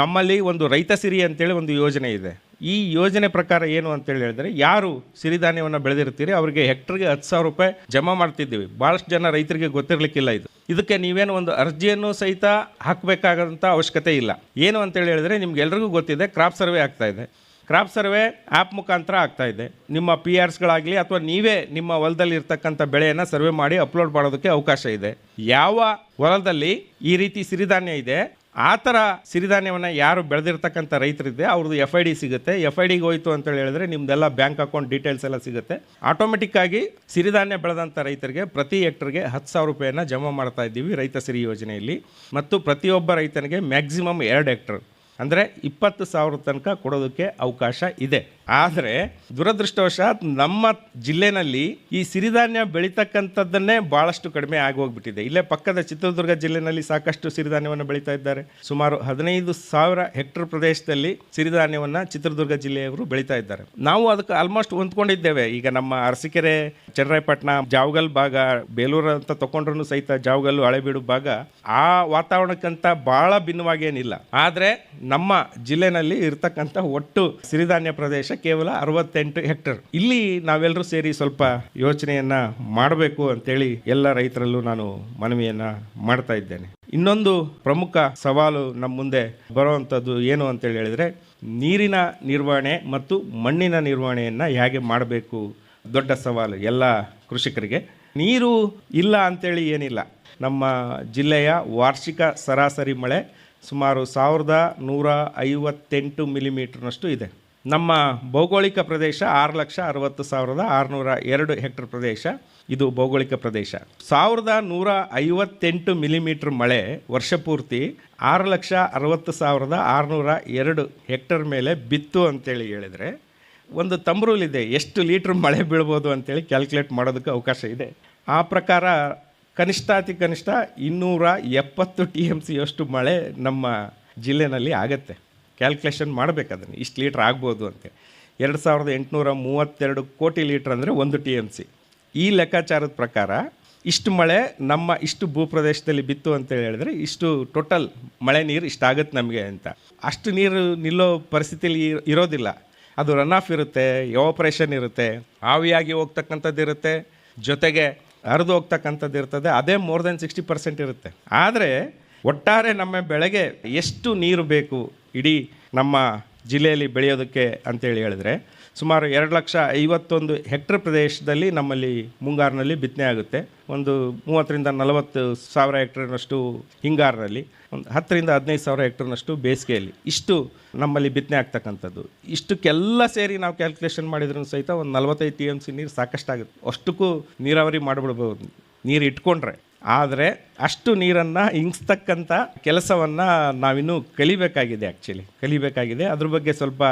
[SPEAKER 3] ನಮ್ಮಲ್ಲಿ ಒಂದು ರೈತ ಸಿರಿ ಅಂತೇಳಿ ಒಂದು ಯೋಜನೆ ಇದೆ. ಈ ಯೋಜನೆ ಪ್ರಕಾರ ಏನು ಅಂತೇಳಿ ಹೇಳಿದ್ರೆ, ಯಾರು ಸಿರಿಧಾನ್ಯವನ್ನು ಬೆಳೆದಿರ್ತೀರಿ, ಅವರಿಗೆ ಹೆಕ್ಟರ್ಗೆ ಹತ್ತು ಸಾವಿರ ರೂಪಾಯಿ ಜಮಾ ಮಾಡ್ತಿದ್ದೀವಿ. ಭಾಳಷ್ಟು ಜನ ರೈತರಿಗೆ ಗೊತ್ತಿರಲಿಕ್ಕಿಲ್ಲ ಇದು. ಇದಕ್ಕೆ ನೀವೇನು ಒಂದು ಅರ್ಜಿಯನ್ನು ಸಹಿತ ಹಾಕಬೇಕಾದಂಥ ಅವಶ್ಯಕತೆ ಇಲ್ಲ. ಏನು ಅಂತೇಳಿ ಹೇಳಿದ್ರೆ, ನಿಮ್ಗೆಲ್ರಿಗೂ ಗೊತ್ತಿದೆ, ಕ್ರಾಪ್ ಸರ್ವೆ ಆಗ್ತಾ ಇದೆ. ಕ್ರಾಪ್ ಸರ್ವೆ ಆ್ಯಪ್ ಮುಖಾಂತರ ಆಗ್ತಾ ಇದೆ. ನಿಮ್ಮ ಪಿ ಆರ್ಸ್ಗಳಾಗಲಿ ಅಥವಾ ನೀವೇ ನಿಮ್ಮ ಹೊಲದಲ್ಲಿ ಇರ್ತಕ್ಕಂಥ ಬೆಳೆಯನ್ನು ಸರ್ವೆ ಮಾಡಿ ಅಪ್ಲೋಡ್ ಮಾಡೋದಕ್ಕೆ ಅವಕಾಶ ಇದೆ. ಯಾವ ಹೊಲದಲ್ಲಿ ಈ ರೀತಿ ಸಿರಿಧಾನ್ಯ ಇದೆ ಆ ಥರ ಸಿರಿಧಾನ್ಯವನ್ನು ಯಾರು ಬೆಳೆದಿರ್ತಕ್ಕಂಥ ರೈತರಿದ್ದೆ ಅವ್ರದ್ದು ಎಫ್ ಐ ಡಿ ಸಿಗುತ್ತೆ. ಎಫ್ ಐ ಡಿಗೆ ಹೋಯಿತು ಅಂತೇಳಿ ಹೇಳಿದ್ರೆ ನಿಮ್ದೆಲ್ಲ ಬ್ಯಾಂಕ್ ಅಕೌಂಟ್ ಡೀಟೇಲ್ಸ್ ಎಲ್ಲ ಸಿಗುತ್ತೆ. ಆಟೋಮೆಟಿಕ್ ಆಗಿ ಸಿರಿಧಾನ್ಯ ಬೆಳೆದಂಥ ರೈತರಿಗೆ ಪ್ರತಿ ಹೆಕ್ಟರ್ಗೆ ಹತ್ತು ಸಾವಿರ ರೂಪಾಯಿನ ಜಮಾ ಮಾಡ್ತಾ ಇದ್ದೀವಿ ರೈತ ಸಿರಿ ಯೋಜನೆಯಲ್ಲಿ. ಮತ್ತು ಪ್ರತಿಯೊಬ್ಬ ರೈತನಿಗೆ ಮ್ಯಾಕ್ಸಿಮಮ್ ಎರಡು ಹೆಕ್ಟರ್. ಅಂದರೆ ಇಪ್ಪತ್ತು ಸಾವಿರ ತನಕ ಕೊಡೋದಕ್ಕೆ ಅವಕಾಶ ಇದೆ. ಆದರೆ ದುರದೃಷ್ಟವಶಾತ್ ನಮ್ಮ ಜಿಲ್ಲೆನಲ್ಲಿ ಈ ಸಿರಿಧಾನ್ಯ ಬೆಳೀತಕ್ಕಂಥದ್ದನ್ನೇ ಭಾಳಷ್ಟು ಕಡಿಮೆ ಆಗೋಗ್ಬಿಟ್ಟಿದೆ. ಇಲ್ಲೇ ಪಕ್ಕದ ಚಿತ್ರದುರ್ಗ ಜಿಲ್ಲೆನಲ್ಲಿ ಸಾಕಷ್ಟು ಸಿರಿಧಾನ್ಯವನ್ನು ಬೆಳೀತಾ ಇದ್ದಾರೆ. ಸುಮಾರು ಹದಿನೈದು ಸಾವಿರ ಹೆಕ್ಟರ್ ಪ್ರದೇಶದಲ್ಲಿ ಸಿರಿಧಾನ್ಯವನ್ನು ಚಿತ್ರದುರ್ಗ ಜಿಲ್ಲೆಯವರು ಬೆಳೀತಾ ಇದ್ದಾರೆ. ನಾವು ಅದಕ್ಕೆ ಆಲ್ಮೋಸ್ಟ್ ಹೊಂದ್ಕೊಂಡಿದ್ದೇವೆ. ಈಗ ನಮ್ಮ ಅರಸಿಕೆರೆ, ಚನ್ನರಾಯಪಟ್ಟಣ, ಜಾವಗಲ್ ಭಾಗ, ಬೇಲೂರು ಅಂತ ತಗೊಂಡ್ರು ಸಹಿತ ಜಾವಗಲ್ಲು ಹಳೆಬೀಡು ಭಾಗ ಆ ವಾತಾವರಣಕ್ಕಂತ ಭಾಳ ಭಿನ್ನವಾಗೇನಿಲ್ಲ ಆದರೆ ನಮ್ಮ ಜಿಲ್ಲೆನಲ್ಲಿ ಇರತಕ್ಕಂಥ ಒಟ್ಟು ಸಿರಿಧಾನ್ಯ ಪ್ರದೇಶ ಕೇವಲ ಅರವತ್ತೆಂಟು ಹೆಕ್ಟರ್. ಇಲ್ಲಿ ನಾವೆಲ್ಲರೂ ಸೇರಿ ಸ್ವಲ್ಪ ಯೋಚನೆಯನ್ನ ಮಾಡಬೇಕು ಅಂತೇಳಿ ಎಲ್ಲ ರೈತರಲ್ಲೂ ನಾನು ಮನವಿಯನ್ನ ಮಾಡ್ತಾ ಇದ್ದೇನೆ. ಇನ್ನೊಂದು ಪ್ರಮುಖ ಸವಾಲು ನಮ್ಮ ಮುಂದೆ ಬರುವಂಥದ್ದು ಏನು ಅಂತೇಳಿ ಹೇಳಿದರೆ, ನೀರಿನ ನಿರ್ವಹಣೆ ಮತ್ತು ಮಣ್ಣಿನ ನಿರ್ವಹಣೆಯನ್ನು ಹೇಗೆ ಮಾಡಬೇಕು ದೊಡ್ಡ ಸವಾಲು ಎಲ್ಲ ಕೃಷಿಕರಿಗೆ. ನೀರು ಇಲ್ಲ ಅಂತೇಳಿ ಏನಿಲ್ಲ. ನಮ್ಮ ಜಿಲ್ಲೆಯ ವಾರ್ಷಿಕ ಸರಾಸರಿ ಮಳೆ ಸುಮಾರು ಸಾವಿರದ ನೂರ ಐವತ್ತೆಂಟು ಮಿಲಿಮೀಟರ್ನಷ್ಟು ಇದೆ. ನಮ್ಮ ಭೌಗೋಳಿಕ ಪ್ರದೇಶ ಆರು ಲಕ್ಷ ಅರವತ್ತು ಸಾವಿರದ ಆರುನೂರ ಎರಡು ಹೆಕ್ಟರ್ ಪ್ರದೇಶ. ಇದು ಭೌಗೋಳಿಕ ಪ್ರದೇಶ. ಸಾವಿರದ ನೂರ ಐವತ್ತೆಂಟು ಮಿಲಿಮೀಟರ್ ಮಳೆ ವರ್ಷಪೂರ್ತಿ ಆರು ಲಕ್ಷ ಅರವತ್ತು ಸಾವಿರದ ಆರುನೂರ ಎರಡು ಹೆಕ್ಟರ್ ಮೇಲೆ ಬಿತ್ತು ಅಂತೇಳಿ ಹೇಳಿದರೆ, ಒಂದು ತಂಬ್ರೂಲಿದೆ, ಎಷ್ಟು ಲೀಟ್ರ್ ಮಳೆ ಬೀಳ್ಬೋದು ಅಂತೇಳಿ ಕ್ಯಾಲ್ಕುಲೇಟ್ ಮಾಡೋದಕ್ಕೆ ಅವಕಾಶ ಇದೆ. ಆ ಪ್ರಕಾರ ಕನಿಷ್ಠಾತಿ ಕನಿಷ್ಠ ಇನ್ನೂರ ಎಪ್ಪತ್ತು ಟಿ ಎಂ ಸಿಯಷ್ಟು ಮಳೆ ನಮ್ಮ ಜಿಲ್ಲೆನಲ್ಲಿ ಆಗತ್ತೆ. ಕ್ಯಾಲ್ಕುಲೇಷನ್ ಮಾಡಬೇಕು ಅದನ್ನು. ಇಷ್ಟು ಲೀಟ್ರ್ ಆಗ್ಬೋದು ಅಂತ. ಎರಡು ಸಾವಿರದ ಎಂಟುನೂರ ಮೂವತ್ತೆರಡು ಕೋಟಿ ಲೀಟ್ರ್ ಅಂದರೆ ಒಂದು ಟಿ ಎಂ ಸಿ ಈ ಲೆಕ್ಕಾಚಾರದ ಪ್ರಕಾರ ಇಷ್ಟು ಮಳೆ ನಮ್ಮ ಇಷ್ಟು ಭೂಪ್ರದೇಶದಲ್ಲಿ ಬಿತ್ತು ಅಂತೇಳಿ ಹೇಳಿದ್ರೆ ಇಷ್ಟು ಟೋಟಲ್ ಮಳೆ ನೀರು ಇಷ್ಟಾಗುತ್ತೆ ನಮಗೆ ಅಂತ. ಅಷ್ಟು ನೀರು ನಿಲ್ಲೋ ಪರಿಸ್ಥಿತಿಯಲ್ಲಿ ಇರೋದಿಲ್ಲ. ಅದು ರನ್ ಆಫ್ ಇರುತ್ತೆ ಎವಾಪರೇಷನ್ ಇರುತ್ತೆ, ಆವಿಯಾಗಿ ಹೋಗ್ತಕ್ಕಂಥದ್ದು ಇರುತ್ತೆ, ಜೊತೆಗೆ ಹರಿದು ಹೋಗ್ತಕ್ಕಂಥದ್ದು ಇರ್ತದೆ, ಅದೇ ಮೋರ್ ದೆನ್ ಸಿಕ್ಸ್ಟಿ ಪರ್ಸೆಂಟ್ ಇರುತ್ತೆ. ಆದರೆ ಒಟ್ಟಾರೆ ನಮ್ಮ ಬೆಳೆಗೆ ಎಷ್ಟು ನೀರು ಬೇಕು ಇಡೀ ನಮ್ಮ ಜಿಲ್ಲೆಯಲ್ಲಿ ಬೆಳೆಯೋದಕ್ಕೆ ಅಂತೇಳಿ ಹೇಳಿದ್ರೆ ಸುಮಾರು ಎರಡು ಲಕ್ಷ ಐವತ್ತೊಂದು ಹೆಕ್ಟರ್ ಪ್ರದೇಶದಲ್ಲಿ ನಮ್ಮಲ್ಲಿ ಮುಂಗಾರಿನಲ್ಲಿ ಬಿತ್ತನೆ ಆಗುತ್ತೆ. ಒಂದು ಮೂವತ್ತರಿಂದ ನಲವತ್ತು ಸಾವಿರ ಹೆಕ್ಟರ್ನಷ್ಟು ಹಿಂಗಾರಿನಲ್ಲಿ, ಒಂದು ಹತ್ತರಿಂದ ಹದಿನೈದು ಸಾವಿರ ಹೆಕ್ಟರ್ನಷ್ಟು ಬೇಸಿಗೆಯಲ್ಲಿ ಇಷ್ಟು ನಮ್ಮಲ್ಲಿ ಬಿತ್ತನೆ ಆಗ್ತಕ್ಕಂಥದ್ದು. ಇಷ್ಟಕ್ಕೆಲ್ಲ ಸೇರಿ ನಾವು ಕ್ಯಾಲ್ಕುಲೇಷನ್ ಮಾಡಿದ್ರೂ ಸಹಿತ ಒಂದು ನಲವತ್ತೈದು ಟಿ ಎಂ ಸಿ ನೀರು ಸಾಕಷ್ಟಾಗುತ್ತೆ. ಅಷ್ಟಕ್ಕೂ ನೀರಾವರಿ ಮಾಡಿಬಿಡ್ಬೋದು. ನೀರು ಇಟ್ಕೊಂಡ್ರೆ ಆದರೆ ಅಷ್ಟು ನೀರನ್ನು ಇಂಗಿಸ್ತಕ್ಕಂಥ ಕೆಲಸವನ್ನು ನಾವಿನ್ನೂ ಕಲಿಬೇಕಾಗಿದೆ ಆ್ಯಕ್ಚುಲಿ ಕಲಿಬೇಕಾಗಿದೆ. ಅದ್ರ ಬಗ್ಗೆ ಸ್ವಲ್ಪ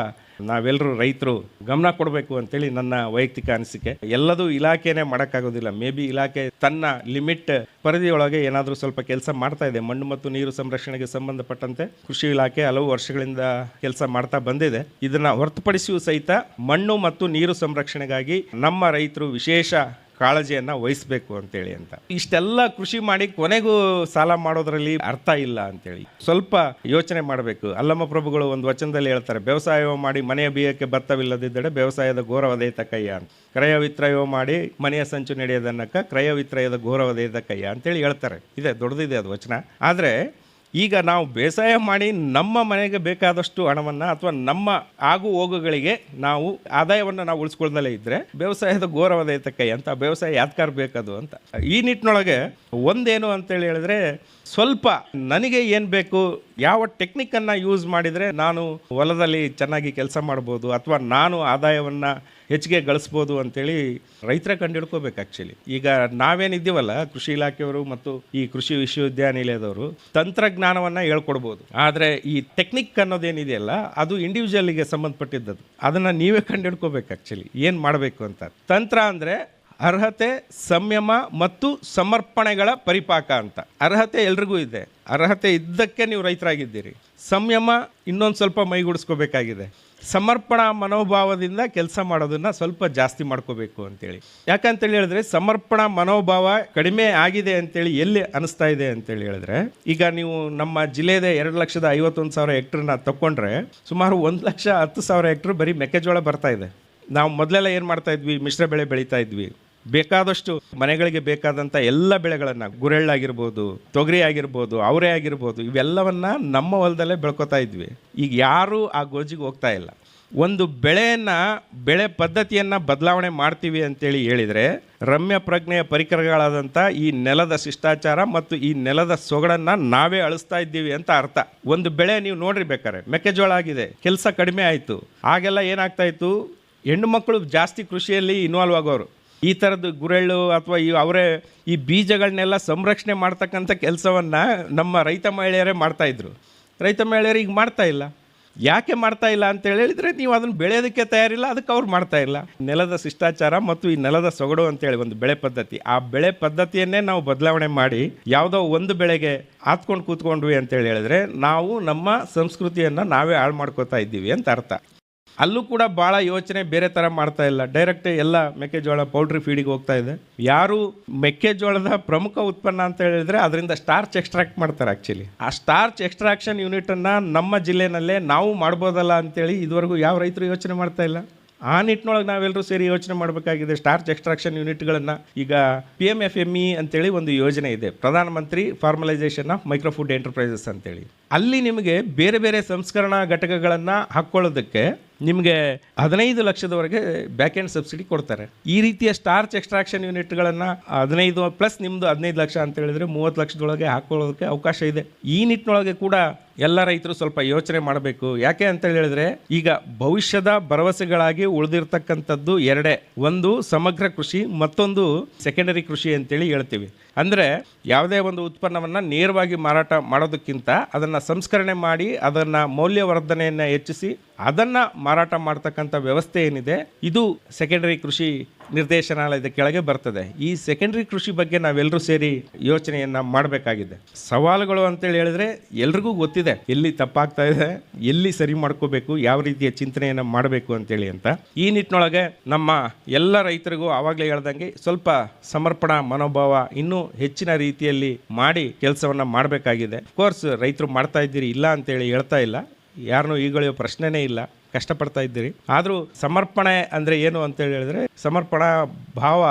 [SPEAKER 3] ನಾವೆಲ್ಲರೂ ರೈತರು ಗಮನ ಕೊಡಬೇಕು ಅಂತೇಳಿ ನನ್ನ ವೈಯಕ್ತಿಕ ಅನಿಸಿಕೆ. ಎಲ್ಲದೂ ಇಲಾಖೆನೇ ಮಾಡೋಕ್ಕಾಗೋದಿಲ್ಲ. ಮೇ ಬಿ ಇಲಾಖೆ ತನ್ನ ಲಿಮಿಟ್ ಪರಿಧಿಯೊಳಗೆ ಏನಾದರೂ ಸ್ವಲ್ಪ ಕೆಲಸ ಮಾಡ್ತಾ ಇದೆ. ಮಣ್ಣು ಮತ್ತು ನೀರು ಸಂರಕ್ಷಣೆಗೆ ಸಂಬಂಧಪಟ್ಟಂತೆ ಕೃಷಿ ಇಲಾಖೆ ಹಲವು ವರ್ಷಗಳಿಂದ ಕೆಲಸ ಮಾಡ್ತಾ ಬಂದಿದೆ. ಇದನ್ನು ಹೊರತುಪಡಿಸಿಯೂ ಸಹಿತ ಮಣ್ಣು ಮತ್ತು ನೀರು ಸಂರಕ್ಷಣೆಗಾಗಿ ನಮ್ಮ ರೈತರು ವಿಶೇಷ ಕಾಳಜಿಯನ್ನು ವಹಿಸಬೇಕು ಅಂತೇಳಿ ಅಂತ. ಇಷ್ಟೆಲ್ಲ ಕೃಷಿ ಮಾಡಿ ಕೊನೆಗೂ ಸಾಲ ಮಾಡೋದ್ರಲ್ಲಿ ಅರ್ಥ ಇಲ್ಲ ಅಂತೇಳಿ. ಸ್ವಲ್ಪ ಯೋಚನೆ ಮಾಡಬೇಕು. ಅಲ್ಲಮ್ಮ ಪ್ರಭುಗಳು ಒಂದು ವಚನದಲ್ಲಿ ಹೇಳ್ತಾರೆ ವ್ಯವಸಾಯ ಮಾಡಿ ಮನೆಯ ಬೀಯಕ್ಕೆ ಭತ್ತವಿಲ್ಲದಿದ್ದರೆ ವ್ಯವಸಾಯದ ಘೋರವದೈತ ಕೈಯ? ಕ್ರಯ ವಿತ್ರಯೋ ಮಾಡಿ ಮನೆಯ ಸಂಚು ನಡೆಯೋದನ್ನಕ್ಕ ಕ್ರಯ ವಿತ್ರಯದ ಘೋರವದೈತ ಕೈಯ? ಅಂತೇಳಿ ಹೇಳ್ತಾರೆ. ಇದೆ, ದೊಡ್ಡದಿದೆ ಅದು ವಚನ. ಆದರೆ ಈಗ ನಾವು ಬೇಸಾಯ ಮಾಡಿ ನಮ್ಮ ಮನೆಗೆ ಬೇಕಾದಷ್ಟು ಹಣವನ್ನು ಅಥವಾ ನಮ್ಮ ಆಗು ಹೋಗುಗಳಿಗೆ ನಾವು ಆದಾಯವನ್ನು ನಾವು ಉಳಿಸ್ಕೊಳ್ದಲೇ ಇದ್ದರೆ ವ್ಯವಸಾಯದ ಘೋರವದೈತ ಕೈ ಅಂತ ವ್ಯವಸಾಯ ಯಾತ್ಕಾರ ಬೇಕದು ಅಂತ. ಈ ನಿಟ್ಟಿನೊಳಗೆ ಒಂದೇನು ಅಂತೇಳಿ ಹೇಳಿದ್ರೆ ಸ್ವಲ್ಪ ನನಗೆ ಏನು ಬೇಕು, ಯಾವ ಟೆಕ್ನಿಕ್ಕನ್ನು ಯೂಸ್ ಮಾಡಿದರೆ ನಾನು ಹೊಲದಲ್ಲಿ ಚೆನ್ನಾಗಿ ಕೆಲಸ ಮಾಡ್ಬೋದು ಅಥವಾ ನಾನು ಆದಾಯವನ್ನು ಹೆಚ್ಚಿಗೆ ಗಳಿಸ್ಬೋದು ಅಂತೇಳಿ ರೈತರ ಕಂಡು ಆ್ಯಕ್ಚುಲಿ ಈಗ ನಾವೇನಿದ್ದೀವಲ್ಲ ಕೃಷಿ ಇಲಾಖೆಯವರು ಮತ್ತು ಈ ಕೃಷಿ ವಿಶ್ವವಿದ್ಯಾನಿಲಯದವರು ತಂತ್ರಜ್ಞಾನವನ್ನು ಹೇಳ್ಕೊಡ್ಬೋದು. ಆದರೆ ಈ ಟೆಕ್ನಿಕ್ ಅನ್ನೋದೇನಿದೆಯಲ್ಲ, ಅದು ಇಂಡಿವಿಜುವಲ್ಗೆ ಸಂಬಂಧಪಟ್ಟಿದ್ದದು ಅದನ್ನು ನೀವೇ ಕಂಡು ಆ್ಯಕ್ಚುಲಿ ಏನು ಮಾಡಬೇಕು ಅಂತ. ತಂತ್ರ ಅಂದರೆ ಅರ್ಹತೆ, ಸಂಯಮ ಮತ್ತು ಸಮರ್ಪಣೆಗಳ ಪರಿಪಾಕ ಅಂತ. ಅರ್ಹತೆ ಎಲ್ರಿಗೂ ಇದೆ. ಅರ್ಹತೆ ಇದ್ದಕ್ಕೆ ನೀವು ರೈತರಾಗಿದ್ದೀರಿ. ಸಂಯಮ ಇನ್ನೊಂದು ಸ್ವಲ್ಪ ಮೈಗೂಡಿಸ್ಕೋಬೇಕಾಗಿದೆ. ಸಮರ್ಪಣಾ ಮನೋಭಾವದಿಂದ ಕೆಲಸ ಮಾಡೋದನ್ನು ಸ್ವಲ್ಪ ಜಾಸ್ತಿ ಮಾಡ್ಕೋಬೇಕು ಅಂತೇಳಿ. ಯಾಕಂತೇಳಿ ಹೇಳಿದ್ರೆ ಸಮರ್ಪಣಾ ಮನೋಭಾವ ಕಡಿಮೆ ಆಗಿದೆ ಅಂತೇಳಿ ಎಲ್ಲಿ ಅನಿಸ್ತಾ ಇದೆ ಅಂತೇಳಿ ಹೇಳಿದ್ರೆ, ಈಗ ನೀವು ನಮ್ಮ ಜಿಲ್ಲೆದ ಎರಡು ಲಕ್ಷದ ಐವತ್ತೊಂದು ಸಾವಿರ ಹೆಕ್ಟರ್ನ ತಗೊಂಡ್ರೆ ಸುಮಾರು ಒಂದು ಲಕ್ಷ ಹತ್ತು ಸಾವಿರ ಹೆಕ್ಟರ್ ಬರೀ ಮೆಕ್ಕೆಜೋಳ ಬರ್ತಾ ಇದೆ. ನಾವು ಮೊದಲೆಲ್ಲ ಏನು ಮಾಡ್ತಾ ಇದ್ವಿ? ಮಿಶ್ರ ಬೆಳೆ ಬೆಳೀತಾ ಇದ್ವಿ. ಬೇಕಾದಷ್ಟು ಮನೆಗಳಿಗೆ ಬೇಕಾದಂಥ ಎಲ್ಲ ಬೆಳೆಗಳನ್ನು ಗುರೆಳ್ಳಾಗಿರ್ಬೋದು ತೊಗರಿ ಆಗಿರ್ಬೋದು ಅವರೆ ಆಗಿರ್ಬೋದು ಇವೆಲ್ಲವನ್ನ ನಮ್ಮ ಹೊಲದಲ್ಲೇ ಬೆಳ್ಕೊತಾ ಇದ್ವಿ. ಈಗ ಯಾರೂ ಆ ಗೋಜಿಗೆ ಹೋಗ್ತಾ ಇಲ್ಲ. ಒಂದು ಬೆಳೆಯನ್ನು, ಬೆಳೆ ಪದ್ಧತಿಯನ್ನು ಬದಲಾವಣೆ ಮಾಡ್ತೀವಿ ಅಂತೇಳಿ ಹೇಳಿದರೆ, ರಮ್ಯ ಪ್ರಜ್ಞೆಯ ಪರಿಕರಗಳಾದಂಥ ಈ ನೆಲದ ಶಿಷ್ಟಾಚಾರ ಮತ್ತು ಈ ನೆಲದ ಸೊಗಡನ್ನು ನಾವೇ ಅಳಿಸ್ತಾ ಇದ್ದೀವಿ ಅಂತ ಅರ್ಥ. ಒಂದು ಬೆಳೆ ನೀವು ನೋಡ್ರಿ ಬೇಕಾರೆ, ಮೆಕ್ಕೆಜೋಳ ಆಗಿದೆ, ಕೆಲಸ ಕಡಿಮೆ ಆಯಿತು. ಆಗೆಲ್ಲ ಏನಾಗ್ತಾ ಇತ್ತು? ಹೆಣ್ಣು ಮಕ್ಕಳು ಜಾಸ್ತಿ ಕೃಷಿಯಲ್ಲಿ ಇನ್ವಾಲ್ವ್ ಆಗೋರು. ಈ ಥರದ್ದು ಗುರೆಳ್ಳು ಅಥವಾ ಈ ಅವರೇ ಈ ಬೀಜಗಳನ್ನೆಲ್ಲ ಸಂರಕ್ಷಣೆ ಮಾಡ್ತಕ್ಕಂಥ ಕೆಲಸವನ್ನು ನಮ್ಮ ರೈತ ಮಹಿಳೆಯರೇ ಮಾಡ್ತಾಯಿದ್ರು ರೈತ ಮಹಿಳೆಯರು ಈಗ ಮಾಡ್ತಾ ಇಲ್ಲ. ಯಾಕೆ ಮಾಡ್ತಾ ಇಲ್ಲ ಅಂತ ಹೇಳಿದರೆ ನೀವು ಅದನ್ನು ಬೆಳೆಯೋದಕ್ಕೆ ತಯಾರಿಲ್ಲ, ಅದಕ್ಕೆ ಅವ್ರು ಮಾಡ್ತಾ ಇಲ್ಲ. ನೆಲದ ಶಿಷ್ಟಾಚಾರ ಮತ್ತು ಈ ನೆಲದ ಸೊಗಡು ಅಂತೇಳಿ ಒಂದು ಬೆಳೆ ಪದ್ಧತಿ. ಆ ಬೆಳೆ ಪದ್ಧತಿಯನ್ನೇ ನಾವು ಬದಲಾವಣೆ ಮಾಡಿ ಯಾವುದೋ ಒಂದು ಬೆಳೆಗೆ ಹಾತ್ಕೊಂಡು ಕೂತ್ಕೊಂಡ್ವಿ ಅಂತೇಳಿ ಹೇಳಿದ್ರೆ ನಾವು ನಮ್ಮ ಸಂಸ್ಕೃತಿಯನ್ನು ನಾವೇ ಹಾಳು ಮಾಡ್ಕೋತಾ ಇದ್ದೀವಿ ಅಂತ ಅರ್ಥ. ಅಲ್ಲೂ ಕೂಡ ಭಾಳ ಯೋಚನೆ ಬೇರೆ ಥರ ಮಾಡ್ತಾ ಇಲ್ಲ. ಡೈರೆಕ್ಟ್ ಎಲ್ಲ ಮೆಕ್ಕೆಜೋಳ ಪೌಲ್ಟ್ರಿ ಫೀಡಿಗೆ ಹೋಗ್ತಾ ಇದೆ. ಯಾರು ಮೆಕ್ಕೆಜೋಳದ ಪ್ರಮುಖ ಉತ್ಪನ್ನ ಅಂತ ಹೇಳಿದ್ರೆ ಅದರಿಂದ ಸ್ಟಾರ್ಚ್ ಎಕ್ಸ್ಟ್ರಾಕ್ಟ್ ಮಾಡ್ತಾರೆ ಆ್ಯಕ್ಚುಲಿ ಆ ಸ್ಟಾರ್ಚ್ ಎಕ್ಸ್ಟ್ರಾಕ್ಷನ್ ಯೂನಿಟನ್ನು ನಮ್ಮ ಜಿಲ್ಲೆನಲ್ಲೇ ನಾವು ಮಾಡ್ಬೋದಲ್ಲ ಅಂತೇಳಿ ಇದುವರೆಗೂ ಯಾವ ರೈತರು ಯೋಚನೆ ಮಾಡ್ತಾ ಇಲ್ಲ. ಆ ನಿಟ್ಟಿನೊಳಗೆ ನಾವೆಲ್ಲರೂ ಸೇರಿ ಯೋಚನೆ ಮಾಡಬೇಕಾಗಿದೆ ಸ್ಟಾರ್ಚ್ ಎಕ್ಸ್ಟ್ರಾಕ್ಷನ್ ಯೂನಿಟ್ಗಳನ್ನು ಈಗ P M F M E ಅಂತೇಳಿ ಒಂದು ಯೋಜನೆ ಇದೆ. ಪ್ರಧಾನಮಂತ್ರಿ formalisation of micro food enterprises ಅಂತೇಳಿ. ಅಲ್ಲಿ ನಿಮಗೆ ಬೇರೆ ಬೇರೆ ಸಂಸ್ಕರಣಾ ಘಟಕಗಳನ್ನು ಹಾಕ್ಕೊಳ್ಳೋದಕ್ಕೆ ನಿಮಗೆ ಹದಿನೈದು ಲಕ್ಷದವರೆಗೆ ಬ್ಯಾಕ್ ಎಂಡ್ ಸಬ್ಸಿಡಿ ಕೊಡ್ತಾರೆ. ಈ ರೀತಿಯ ಸ್ಟಾರ್ಚ್ ಎಕ್ಸ್ಟ್ರಾಕ್ಷನ್ ಯೂನಿಟ್ಗಳನ್ನು ಹದಿನೈದು ಪ್ಲಸ್ ನಿಮ್ಮದು ಹದಿನೈದು ಲಕ್ಷ ಅಂತ ಹೇಳಿದ್ರೆ ಮೂವತ್ತು ಲಕ್ಷದೊಳಗೆ ಹಾಕೊಳ್ಳೋದಕ್ಕೆ ಅವಕಾಶ ಇದೆ. ಈ ನಿಟ್ಟಿನೊಳಗೆ ಕೂಡ ಎಲ್ಲ ರೈತರು ಸ್ವಲ್ಪ ಯೋಚನೆ ಮಾಡಬೇಕು. ಯಾಕೆ ಅಂತ ಹೇಳಿದ್ರೆ ಈಗ ಭವಿಷ್ಯದ ಭರವಸೆಗಳಾಗಿ ಉಳಿದಿರ್ತಕ್ಕಂಥದ್ದು ಎರಡೇ. ಒಂದು ಸಮಗ್ರ ಕೃಷಿ, ಮತ್ತೊಂದು ಸೆಕೆಂಡರಿ ಕೃಷಿ ಅಂತೇಳಿ ಹೇಳ್ತೀವಿ. ಅಂದರೆ ಯಾವುದೇ ಒಂದು ಉತ್ಪನ್ನವನ್ನು ನೇರವಾಗಿ ಮಾರಾಟ ಮಾಡೋದಕ್ಕಿಂತ ಅದನ್ನು ಸಂಸ್ಕರಣೆ ಮಾಡಿ ಅದನ್ನು ಮೌಲ್ಯವರ್ಧನೆಯನ್ನು ಹೆಚ್ಚಿಸಿ ಅದನ್ನು ಮಾರಾಟ ಮಾಡ್ತಕ್ಕಂಥ ವ್ಯವಸ್ಥೆ ಏನಿದೆ, ಇದು ಸೆಕೆಂಡರಿ ಕೃಷಿ ನಿರ್ದೇಶನಾಲಯದ ಕೆಳಗೆ ಬರ್ತದೆ. ಈ ಸೆಕೆಂಡ್ರಿ ಕೃಷಿ ಬಗ್ಗೆ ನಾವೆಲ್ಲರೂ ಸೇರಿ ಯೋಚನೆಯನ್ನು ಮಾಡಬೇಕಾಗಿದೆ. ಸವಾಲುಗಳು ಅಂತೇಳಿ ಹೇಳಿದ್ರೆ ಎಲ್ರಿಗೂ ಗೊತ್ತಿದೆ. ಎಲ್ಲಿ ತಪ್ಪಾಗ್ತಾ ಇದೆ, ಎಲ್ಲಿ ಸರಿ ಮಾಡ್ಕೋಬೇಕು, ಯಾವ ರೀತಿಯ ಚಿಂತನೆಯನ್ನು ಮಾಡಬೇಕು ಅಂತೇಳಿ ಅಂತ. ಈ ನಿಟ್ಟಿನೊಳಗೆ ನಮ್ಮ ಎಲ್ಲ ರೈತರಿಗೂ ಆವಾಗಲೇ ಹೇಳ್ದಂಗೆ ಸ್ವಲ್ಪ ಸಮರ್ಪಣಾ ಮನೋಭಾವ ಇನ್ನೂ ಹೆಚ್ಚಿನ ರೀತಿಯಲ್ಲಿ ಮಾಡಿ ಕೆಲಸವನ್ನು ಮಾಡಬೇಕಾಗಿದೆ. ಕೋರ್ಸ್ ರೈತರು ಮಾಡ್ತಾ ಇದ್ದೀರಿ, ಇಲ್ಲ ಅಂತೇಳಿ ಹೇಳ್ತಾ ಇಲ್ಲ. ಯಾರನ್ನೂ ಈಗಳೆಯೋ ಪ್ರಶ್ನೆನೇ ಇಲ್ಲ. ಕಷ್ಟಪಡ್ತಾ ಇದ್ದೀರಿ. ಆದರೂ ಸಮರ್ಪಣೆ ಅಂದರೆ ಏನು ಅಂತ ಹೇಳಿದ್ರೆ, ಸಮರ್ಪಣಾ ಭಾವ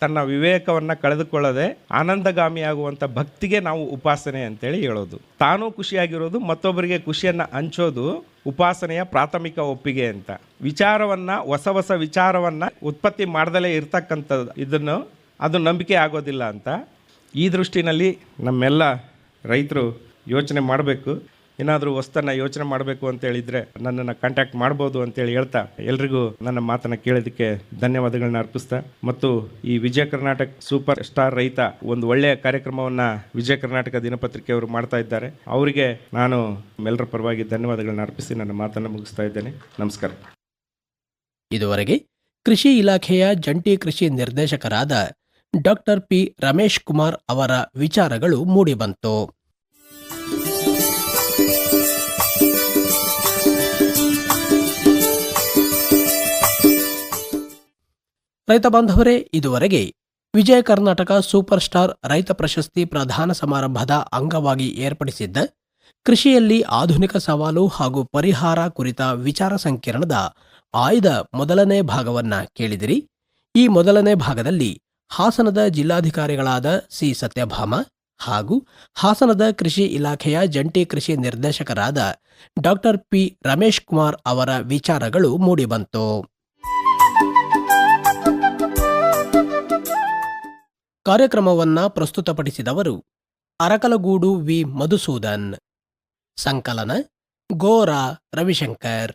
[SPEAKER 3] ತನ್ನ ವಿವೇಕವನ್ನು ಕಳೆದುಕೊಳ್ಳದೆ ಆನಂದಗಾಮಿಯಾಗುವಂಥ ಭಕ್ತಿಗೆ ನಾವು ಉಪಾಸನೆ ಅಂತೇಳಿ ಹೇಳೋದು. ತಾನೂ ಖುಷಿಯಾಗಿರೋದು, ಮತ್ತೊಬ್ಬರಿಗೆ ಖುಷಿಯನ್ನು ಹಂಚೋದು ಉಪಾಸನೆಯ ಪ್ರಾಥಮಿಕ ಒಪ್ಪಿಗೆ ಅಂತ. ವಿಚಾರವನ್ನು, ಹೊಸ ಹೊಸ ವಿಚಾರವನ್ನು ಉತ್ಪತ್ತಿ ಮಾಡ್ದಲೇ ಇರ್ತಕ್ಕಂಥದ್ದು ಇದನ್ನು ಅದು ನಂಬಿಕೆ ಆಗೋದಿಲ್ಲ ಅಂತ. ಈ ದೃಷ್ಟಿನಲ್ಲಿ ನಮ್ಮೆಲ್ಲ ರೈತರು ಯೋಚನೆ ಮಾಡಬೇಕು. ಏನಾದರೂ ವಸ್ತನ್ನ ಯೋಚನೆ ಮಾಡಬೇಕು ಅಂತ ಹೇಳಿದ್ರೆ ನನ್ನನ್ನು ಕಾಂಟ್ಯಾಕ್ಟ್ ಮಾಡ್ಬೋದು ಅಂತೇಳಿ ಹೇಳ್ತಾ ಎಲ್ರಿಗೂ ನನ್ನ ಮಾತನ್ನು ಕೇಳೋದಕ್ಕೆ ಧನ್ಯವಾದಗಳನ್ನ ಅರ್ಪಿಸ್ತಾ ಮತ್ತು ಈ ವಿಜಯ ಕರ್ನಾಟಕ ಸೂಪರ್ ಸ್ಟಾರ್ ರೈತ ಒಂದು ಒಳ್ಳೆಯ ಕಾರ್ಯಕ್ರಮವನ್ನು ವಿಜಯ ಕರ್ನಾಟಕ ದಿನಪತ್ರಿಕೆಯವರು ಮಾಡ್ತಾ ಇದ್ದಾರೆ. ಅವರಿಗೆ ನಾನು ಎಲ್ಲರ ಪರವಾಗಿ ಧನ್ಯವಾದಗಳನ್ನ ಅರ್ಪಿಸಿ ನನ್ನ ಮಾತನ್ನು ಮುಗಿಸ್ತಾ ಇದ್ದೇನೆ. ನಮಸ್ಕಾರ.
[SPEAKER 1] ಇದುವರೆಗೆ ಕೃಷಿ ಇಲಾಖೆಯ ಜಂಟಿ ಕೃಷಿ ನಿರ್ದೇಶಕರಾದ ಡಾಕ್ಟರ್ ಪಿ ರಮೇಶ್ ಕುಮಾರ್ ಅವರ ವಿಚಾರಗಳು ಮೂಡಿಬಂತು. ರೈತ ಬಾಂಧವರೇ, ಇದುವರೆಗೆ ವಿಜಯ ಕರ್ನಾಟಕ ಸೂಪರ್ ಸ್ಟಾರ್ ರೈತ ಪ್ರಶಸ್ತಿ ಪ್ರಧಾನ ಸಮಾರಂಭದ ಅಂಗವಾಗಿ ಏರ್ಪಡಿಸಿದ್ದ ಕೃಷಿಯಲ್ಲಿ ಆಧುನಿಕ ಸವಾಲು ಹಾಗೂ ಪರಿಹಾರ ಕುರಿತ ವಿಚಾರ ಸಂಕಿರಣದ ಆಯ್ದ ಮೊದಲನೇ ಭಾಗವನ್ನ ಕೇಳಿದಿರಿ. ಈ ಮೊದಲನೇ ಭಾಗದಲ್ಲಿ ಹಾಸನದ ಜಿಲ್ಲಾಧಿಕಾರಿಗಳಾದ ಸಿ. ಸತ್ಯಭಾಮ ಹಾಗೂ ಹಾಸನದ ಕೃಷಿ ಇಲಾಖೆಯ ಜಂಟಿ ಕೃಷಿ ನಿರ್ದೇಶಕರಾದ ಡಾಕ್ಟರ್ ಪಿ. ರಮೇಶ್ ಕುಮಾರ್ ಅವರ ವಿಚಾರಗಳು ಮೂಡಿಬಂತು. ಕಾರ್ಯಕ್ರಮವನ್ನ ಪ್ರಸ್ತುತಪಡಿಸಿದವರು ಅರಕಲಗೂಡು ವಿ. ಮಧುಸೂದನ್ ಸಂಕಲನ ಗೋರಾ ರವಿಶಂಕರ್.